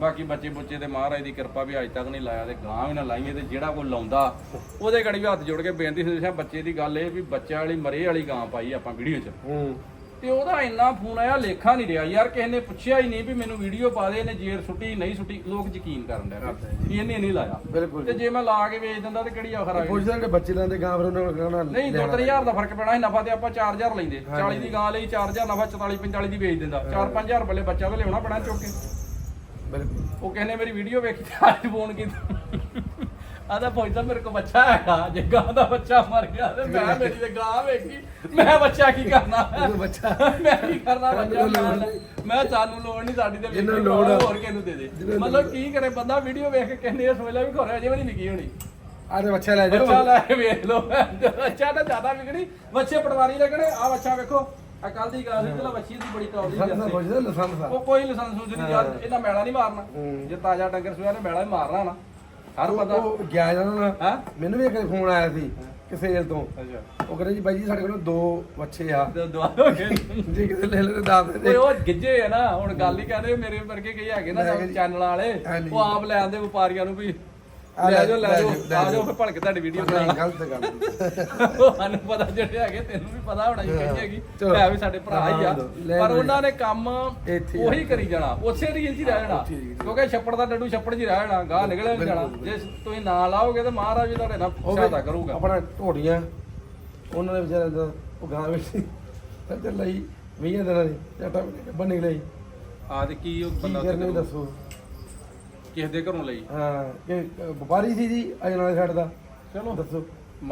ਬਾਕੀ ਬੱਚੇ ਬੁੱਚੇ ਤੇ ਮਹਾਰਾਜ ਦੀ ਕਿਰਪਾ ਵੀ ਅੱਜ ਤੱਕ ਨਹੀਂ ਲਾਇਆ ਤੇ ਗਾਂ ਵੀ ਨਾ ਲਾਈਏ ਤੇ ਜਿਹੜਾ ਕੋਈ ਲਾਉਂਦਾ ਉਹਦੇ ਗੜੀ ਵੀ ਹੱਥ ਜੋੜ ਕੇ ਬੇਨਤੀ ਸੀ ਬੱਚੇ ਦੀ ਗੱਲ ਇਹ ਵੀ ਬੱਚਾ ਵਾਲੀ ਮਰੇ ਵਾਲੀ ਗਾਂ ਪਾਈ ਆਪਾਂ ਵੀਡੀਓ 'ਚ। ਹੂੰ। ਤੇ ਉਹਦਾ ਇੰਨਾ ਫੋਨ ਆਇਆ ਲੇਖਾ ਨਹੀਂ ਰਿਹਾ। ਯਾਰ ਕਿਸੇ ਨੇ ਪੁੱਛਿਆ ਹੀ ਨਹੀਂ ਵੀ ਮੈਨੂੰ ਵੀਡੀਓ ਪਾ ਦੇ ਇਹਨੇ ਜੇਰ ਸੁੱਟੀ ਨਹੀਂ ਸੁੱਟੀ। ਲੋਕ ਯਕੀਨ ਕਰਨ ਡਿਆ ਵੀ ਇਹਨੇ ਨਹੀਂ ਲਾਇਆ। ਬਿਲਕੁਲ। ਤੇ ਜੇ ਮੈਂ ਲਾ ਕੇ ਵੇਚ ਦਿੰਦਾ ਤੇ ਕਿਹੜੀ ਆਖਰ ਆ ਗਈ ਪੁੱਛਦੇ ਨੇ ਬੱਚੇ ਲੈਂਦੇ ਗਾਂ ਫਿਰ ਉਹਨਾਂ ਨੂੰ ਕਹਿਣਾ ਨਹੀਂ 2-3000 ਦਾ ਫ਼ਰਕ ਪੈਣਾ ਸੀ ਨਫਾ ਤੇ ਆਪਾਂ 4000 ਲੈਂਦੇ। 40 ਦੀ ਗਾਂ ਲਈ 4000 ਨਫਾ 44 45 ਦੀ ਵੇਚ ਦਿੰਦਾ। 4-5000 ਬੱਲੇ ਬੱਚਾ ਤਾਂ ਲਿਆਉਣਾ ਪੈਣਾ ਚੁੱਕ ਕੇ। ਬਿਲਕੁਲ। ਉਹ ਕਹਿੰਦੇ ਮੇਰੀ ਵੀਡੀਓ ਵੇਖੀ ਤੇ ਅੱਜ ਫੋਨ ਕੀਤਾ। ਆਦਾ ਪੁੱਛਦਾ ਮੇਰੇ ਕੋਲ ਬੱਚਾ ਹੈਗਾ। ਜੇ ਗਾਂ ਦਾ ਬੱਚਾ ਮਰ ਗਿਆ ਤੇ ਮੈਂ ਮੇਰੀ ਤੇ ਗਾਂ ਵੇਖੀ। ਮੈਂ ਬੱਚਾ ਕੀ ਕਰਨਾ? ਬੱਚਾ। ਮੈਂ ਕੀ ਕਰਨਾ ਬੱਚਾ ਮੈਂ ਸਾਨੂੰ ਲੋੜ ਨਹੀਂ ਸਾਡੀ ਤੇ ਜਿਹਨੂੰ ਵੇਖੀ ਲੋੜ ਆ। ਹੋਰ ਕਿਹਨੂੰ ਦੇ ਦੇ। ਜਿਹਨੂੰ ਮਤਲਬ ਕੀ ਕਰੇ ਬੰਦਾ? ਵੀਡੀਓ ਵੇਖ ਕੇ ਕਹਿੰਦੇ ਇਹ ਸੋਚ ਲੈ ਵੀ ਘਰੇ ਅਜੇ ਵੀ ਨਹੀਂ ਨਿੱਕੀ ਹੋਣੀ। ਆਰੇ ਬੱਚਾ ਲੈ ਜਾਓ। ਬੱਚਾ ਲੈ ਕੇ ਵੇਖ ਲਓ। ਬੱਚਾ ਤਾਂ ਜ਼ਿਆਦਾ ਵਿਗੜੀ। ਬੱਚੇ ਪਟਵਾਰੀ ਲੱਗਣੇ। ਆ ਬੱਚਾ ਵੇਖੋ। ਆ ਕੱਲ ਦੀ ਗੱਲ ਸੀ ਜਿਹੜਾ ਬੱਚੀ ਦੀ ਬੜੀ ਤੌਲੀ ਲਸੰਸ ਜਾਂਦੀ ਪੁੱਛਦਾ ਲਸੰਸ ਉਹ ਕੋਈ ਲਾਇਸੈਂਸ ਸੂਝ ਨਹੀਂ ਯਾਰ ਇਹਦਾ ਮੈਲਾ ਨਹੀਂ ਮਾਰਨਾ। ਹੂੰ। ਜੇ ਤਾਜ਼ਾ ਡੰਗਰ ਸੂਆ ਨੇ ਮੈਲਾ ਹੀ ਮਾਰਨਾ ਨਾ। ਉਹ- ਬੰਦਾ ਉਹ ਗਿਆ ਜਾਂਦਾ ਨਾ ਹਾਂ? ਮੈਨੂੰ ਵੀ ਇੱਕ ਫੋਨ ਆਇਆ ਸੀ ਕਿਸੇ ਜੇਲ ਤੋਂ। ਅੱਛਾ। ਉਹ ਕਹਿੰਦੇ ਜੀ ਬਾਈ ਜੀ ਸਾਡੇ ਕੋਲ ਦੋ ਬੱਚੇ ਆ। ਤੇ ਦੁਆ ਹੋ ਗਏ। ਜੀ ਕਿਤੇ ਲੈ ਲੈ ਦੱਸ ਦੇ। ਓਏ ਉਹ ਗਿੱਜੇ ਆ ਨਾ ਹੁਣ ਗੱਲ ਹੀ ਕਹਿੰਦੇ ਮੇਰੇ ਵਰਗੇ ਕਈ ਹੈਗੇ ਨਾ। ਚੈਨਲ ਵਾਲੇ। ਉਹ ਆਪ ਲੈ ਆਂਦੇ ਵਪਾਰੀਆਂ ਨੂੰ ਵੀ। ਲੈ ਲੈ ਜਾਓ ਲੈ ਲੈ ਜਾਓ ਜਾਓ, ਲੈ ਆ ਜਾਓ ਜਾਓ। ਫਿਰ ਭਲਕੇ ਤੁਹਾਡੀ ਵੀਡੀਓ ਨਹੀਂ ਬਣਾ। ਗਲਤ ਗੱਲ। ਉਹ ਸਾਨੂੰ ਪਤਾ ਜਿਹੜੇ ਹੈਗੇ ਤੈਨੂੰ ਵੀ ਪਤਾ ਹੋਣਾ ਹੀ ਕਹੀ ਹੈਗੀ। ਚਲੋ। ਹੈ ਵੀ ਸਾਡੇ ਭਰਾ ਹੀ ਆ। ਹਾਂ, ਲੈ ਪਰ ਲੈ। ਉਹਨਾਂ ਨੇ ਕੰਮ ਇੱਥੇ ਹੀ ਆ। ਉਹੀ ਕਰੀ ਜਾਣਾ ਉਸੇ ਰੀਲ 'ਚ ਹੀ ਰਹਿ ਜਾਣਾ। ਉੱਥੇ ਹੀ। ਕਿਉਂਕਿ ਛੱਪੜ ਦਾ ਡੱਡੂ ਛੱਪੜ 'ਚ ਹੀ ਰਹਿ ਜਾਣਾ ਗਾਹ ਨਿਕਲਿਆ ਨਹੀਂ ਜਾਣਾ। ਬਿਲਕੁਲ, ਜੇ ਤੁਸੀਂ ਨਾ ਲਾਓਗੇ ਤਾਂ ਮਹਾਰਾਜ ਵੀ ਤੁਹਾਡੇ ਨਾਲ ਉਹ ਸਹਾਇਤਾ ਵੀ ਕਰੂਗਾ। ਆਪਣਾ ਢੋੜੀਆਂ ਉਹਨਾਂ ਦੇ ਵਿਚਾਰੇ ਦਾ ਉਹ ਗਾਂ ਵਿੱਚ ਸੀ ਤੇ ਚੱਲ ਲਈ 20 ਦਿਨਾਂ ਦੀ ਟਾਟਾ ਗੱਬਨ ਨਿਕਲੇ। ਆ ਤੇ ਕੀ ਉਹ ਕੀ ਬੰਦਾ ਕਰਨੇ ਦੱਸੋ। ਕਿਸੇ ਦੇ ਘਰੋਂ ਲਈ। ਹਾਂ ਕਿ ਵਪਾਰੀ ਸੀ ਜੀ ਅਜਨਾਲੇ ਸਾਈਡ ਦਾ। ਚਲੋ ਦੱਸੋ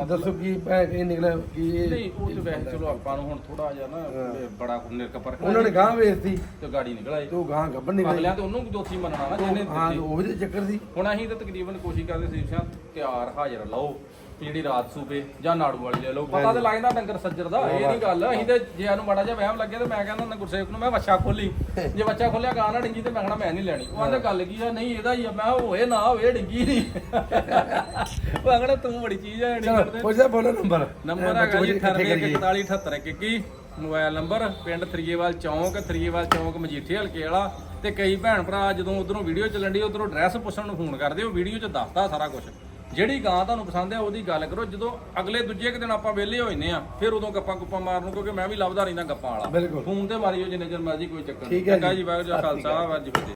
ਦੱਸੋ ਕੀ ਪੈ ਕੀ ਨਿਕਲਿਆ ਕੀ ਇਹ- ਨਹੀਂ ਉਹ ਤੇ ਵੈਸੇ ਚਲੋ ਆਪਾਂ ਨੂੰ ਹੁਣ ਥੋੜਾ ਜਿਹਾ ਨਾ। ਇਹ ਬੜਾ ਨਿਰਕ ਪਰ ਉਹਨਾਂ ਨੇ ਗਾਂ ਵੇਚਤੀ ਤੇ ਗਾੜੀ ਨਿਕਲ ਆਈ ਤੇ ਗਾਂ ਗੱਬਨ ਨਿਕਲੇ। ਅਗਲਿਆਂ ਤੇ ਉਹਨੂੰ ਦੋਸ਼ੀ ਮੰਨਣਾ ਨਾ ਜਿਹਨੇ ਹਾਂ ਉਹ ਵੀ ਤੇ ਚੱਕਰ ਸੀ। ਹੁਣ ਅਸੀਂ ਤਾਂ ਤਕਰੀਬਨ ਕੋਸ਼ਿਸ਼ ਕਰਦੇ ਸੀ ਸਿਆਂ ਤਿਆਰ ਹਾਜ਼ਰ ਲਓ। ਜਿਹੜੀ ਰਾਤ ਸੂਬੇ ਜਾਂ ਨਾੜੂ ਵਾਲੀ ਲੈ ਲਓ। ਪਤਾ ਤੇ ਲੱਗਦਾ ਡੰਗਰ ਸੱਜਰ ਦਾ ਇਹ ਨਹੀਂ ਗੱਲ। ਅਸੀਂ ਤੇ ਜੇ ਸਾਨੂੰ ਮਾੜਾ ਜਿਹਾ ਵਹਿਮ ਲੱਗੇ ਤੇ ਮੈਂ ਕਹਿੰਦਾ ਹੁੰਦਾ ਗੁਰਸੇਵਕ ਨੂੰ ਮੈਂ ਬੱਚਾ ਖੋਲੀ। ਜੇ ਬੱਚਾ ਖੋਲਿਆ ਗਾਂ ਨਾ ਡਿੰਗੀ ਤੇ ਮੈਂ ਕਹਣਾ ਮੈਂ ਨਹੀਂ ਲੈਣੀ। ਉਹ ਆਂਦਾ ਗੱਲ ਕੀ ਆ? ਨਹੀਂ ਇਹਦਾ ਹੀ ਆ। ਮੈਂ ਹੋਏ ਨਾ ਹੋਏ ਡਿੰਗੀ ਨਹੀਂ। ਉਹ ਆਂਦਾ ਤੂੰ ਬੜੀ ਚੀਜ਼ ਆ ਡਿੰਗੀ ਪੁੱਛਦਾ ਬੋਲੋ ਨੰਬਰ। ਨੰਬਰ ਹੈਗਾ ਜੀ 9841487821 ਮੋਬਾਈਲ ਨੰਬਰ ਪਿੰਡ ਥਰੀਏਵਾਲ ਚੌਂਕ ਥਰੀਏਵਾਲ ਚੌਂਕ ਮਜੀਠੇ ਹਲਕੇ ਵਾਲਾ। ਤੇ ਕਈ ਭੈਣ ਭਰਾ ਜਦੋਂ ਉਧਰੋਂ ਵੀਡੀਓ ਚੱਲਣ ਦੀ ਉਧਰੋਂ ਐਡਰੈਸ ਪੁੱਛਣ ਨੂੰ ਫੋਨ ਕਰਦੇ ਉਹ ਵੀਡੀਓ 'ਚ ਦੱਸਦਾ ਸਾਰਾ ਕੁਝ ਜਿਹੜੀ ਗਾਂ ਤੁਹਾਨੂੰ ਪਸੰਦ ਹੈ ਉਹਦੀ ਗੱਲ ਕਰੋ। ਜਦੋਂ ਅਗਲੇ ਦੂਜੇ ਕੁ ਦਿਨ ਆਪਾਂ ਵਿਹਲੇ ਹੋ ਜੰਨੇ ਆ ਫਿਰ ਉਦੋਂ ਗੱਪਾਂ ਗੁੱਪਾਂ ਮਾਰਨ ਨੂੰ ਕਿਉਂਕਿ ਮੈਂ ਵੀ ਲੱਭਦਾ ਰਹਿੰਦਾ ਗੱਪਾਂ ਵਾਲਾ। ਬਿਲਕੁਲ। ਫੋਨ ਤੇ ਮਾਰਿਓ ਜਿੰਨੇ ਚਿਰ ਮਰਜ਼ੀ ਕੋਈ ਚੱਕਰ ਠੀਕ ਹੈ ਜੀ। ਜੀ ਵਾਹਿਗੁਰੂ ਜੀ ਕਾ ਖਾਲਸਾ ਵਾਹਿਗੁਰੂ ਜੀ ਕੀ ਫਤਿਹ।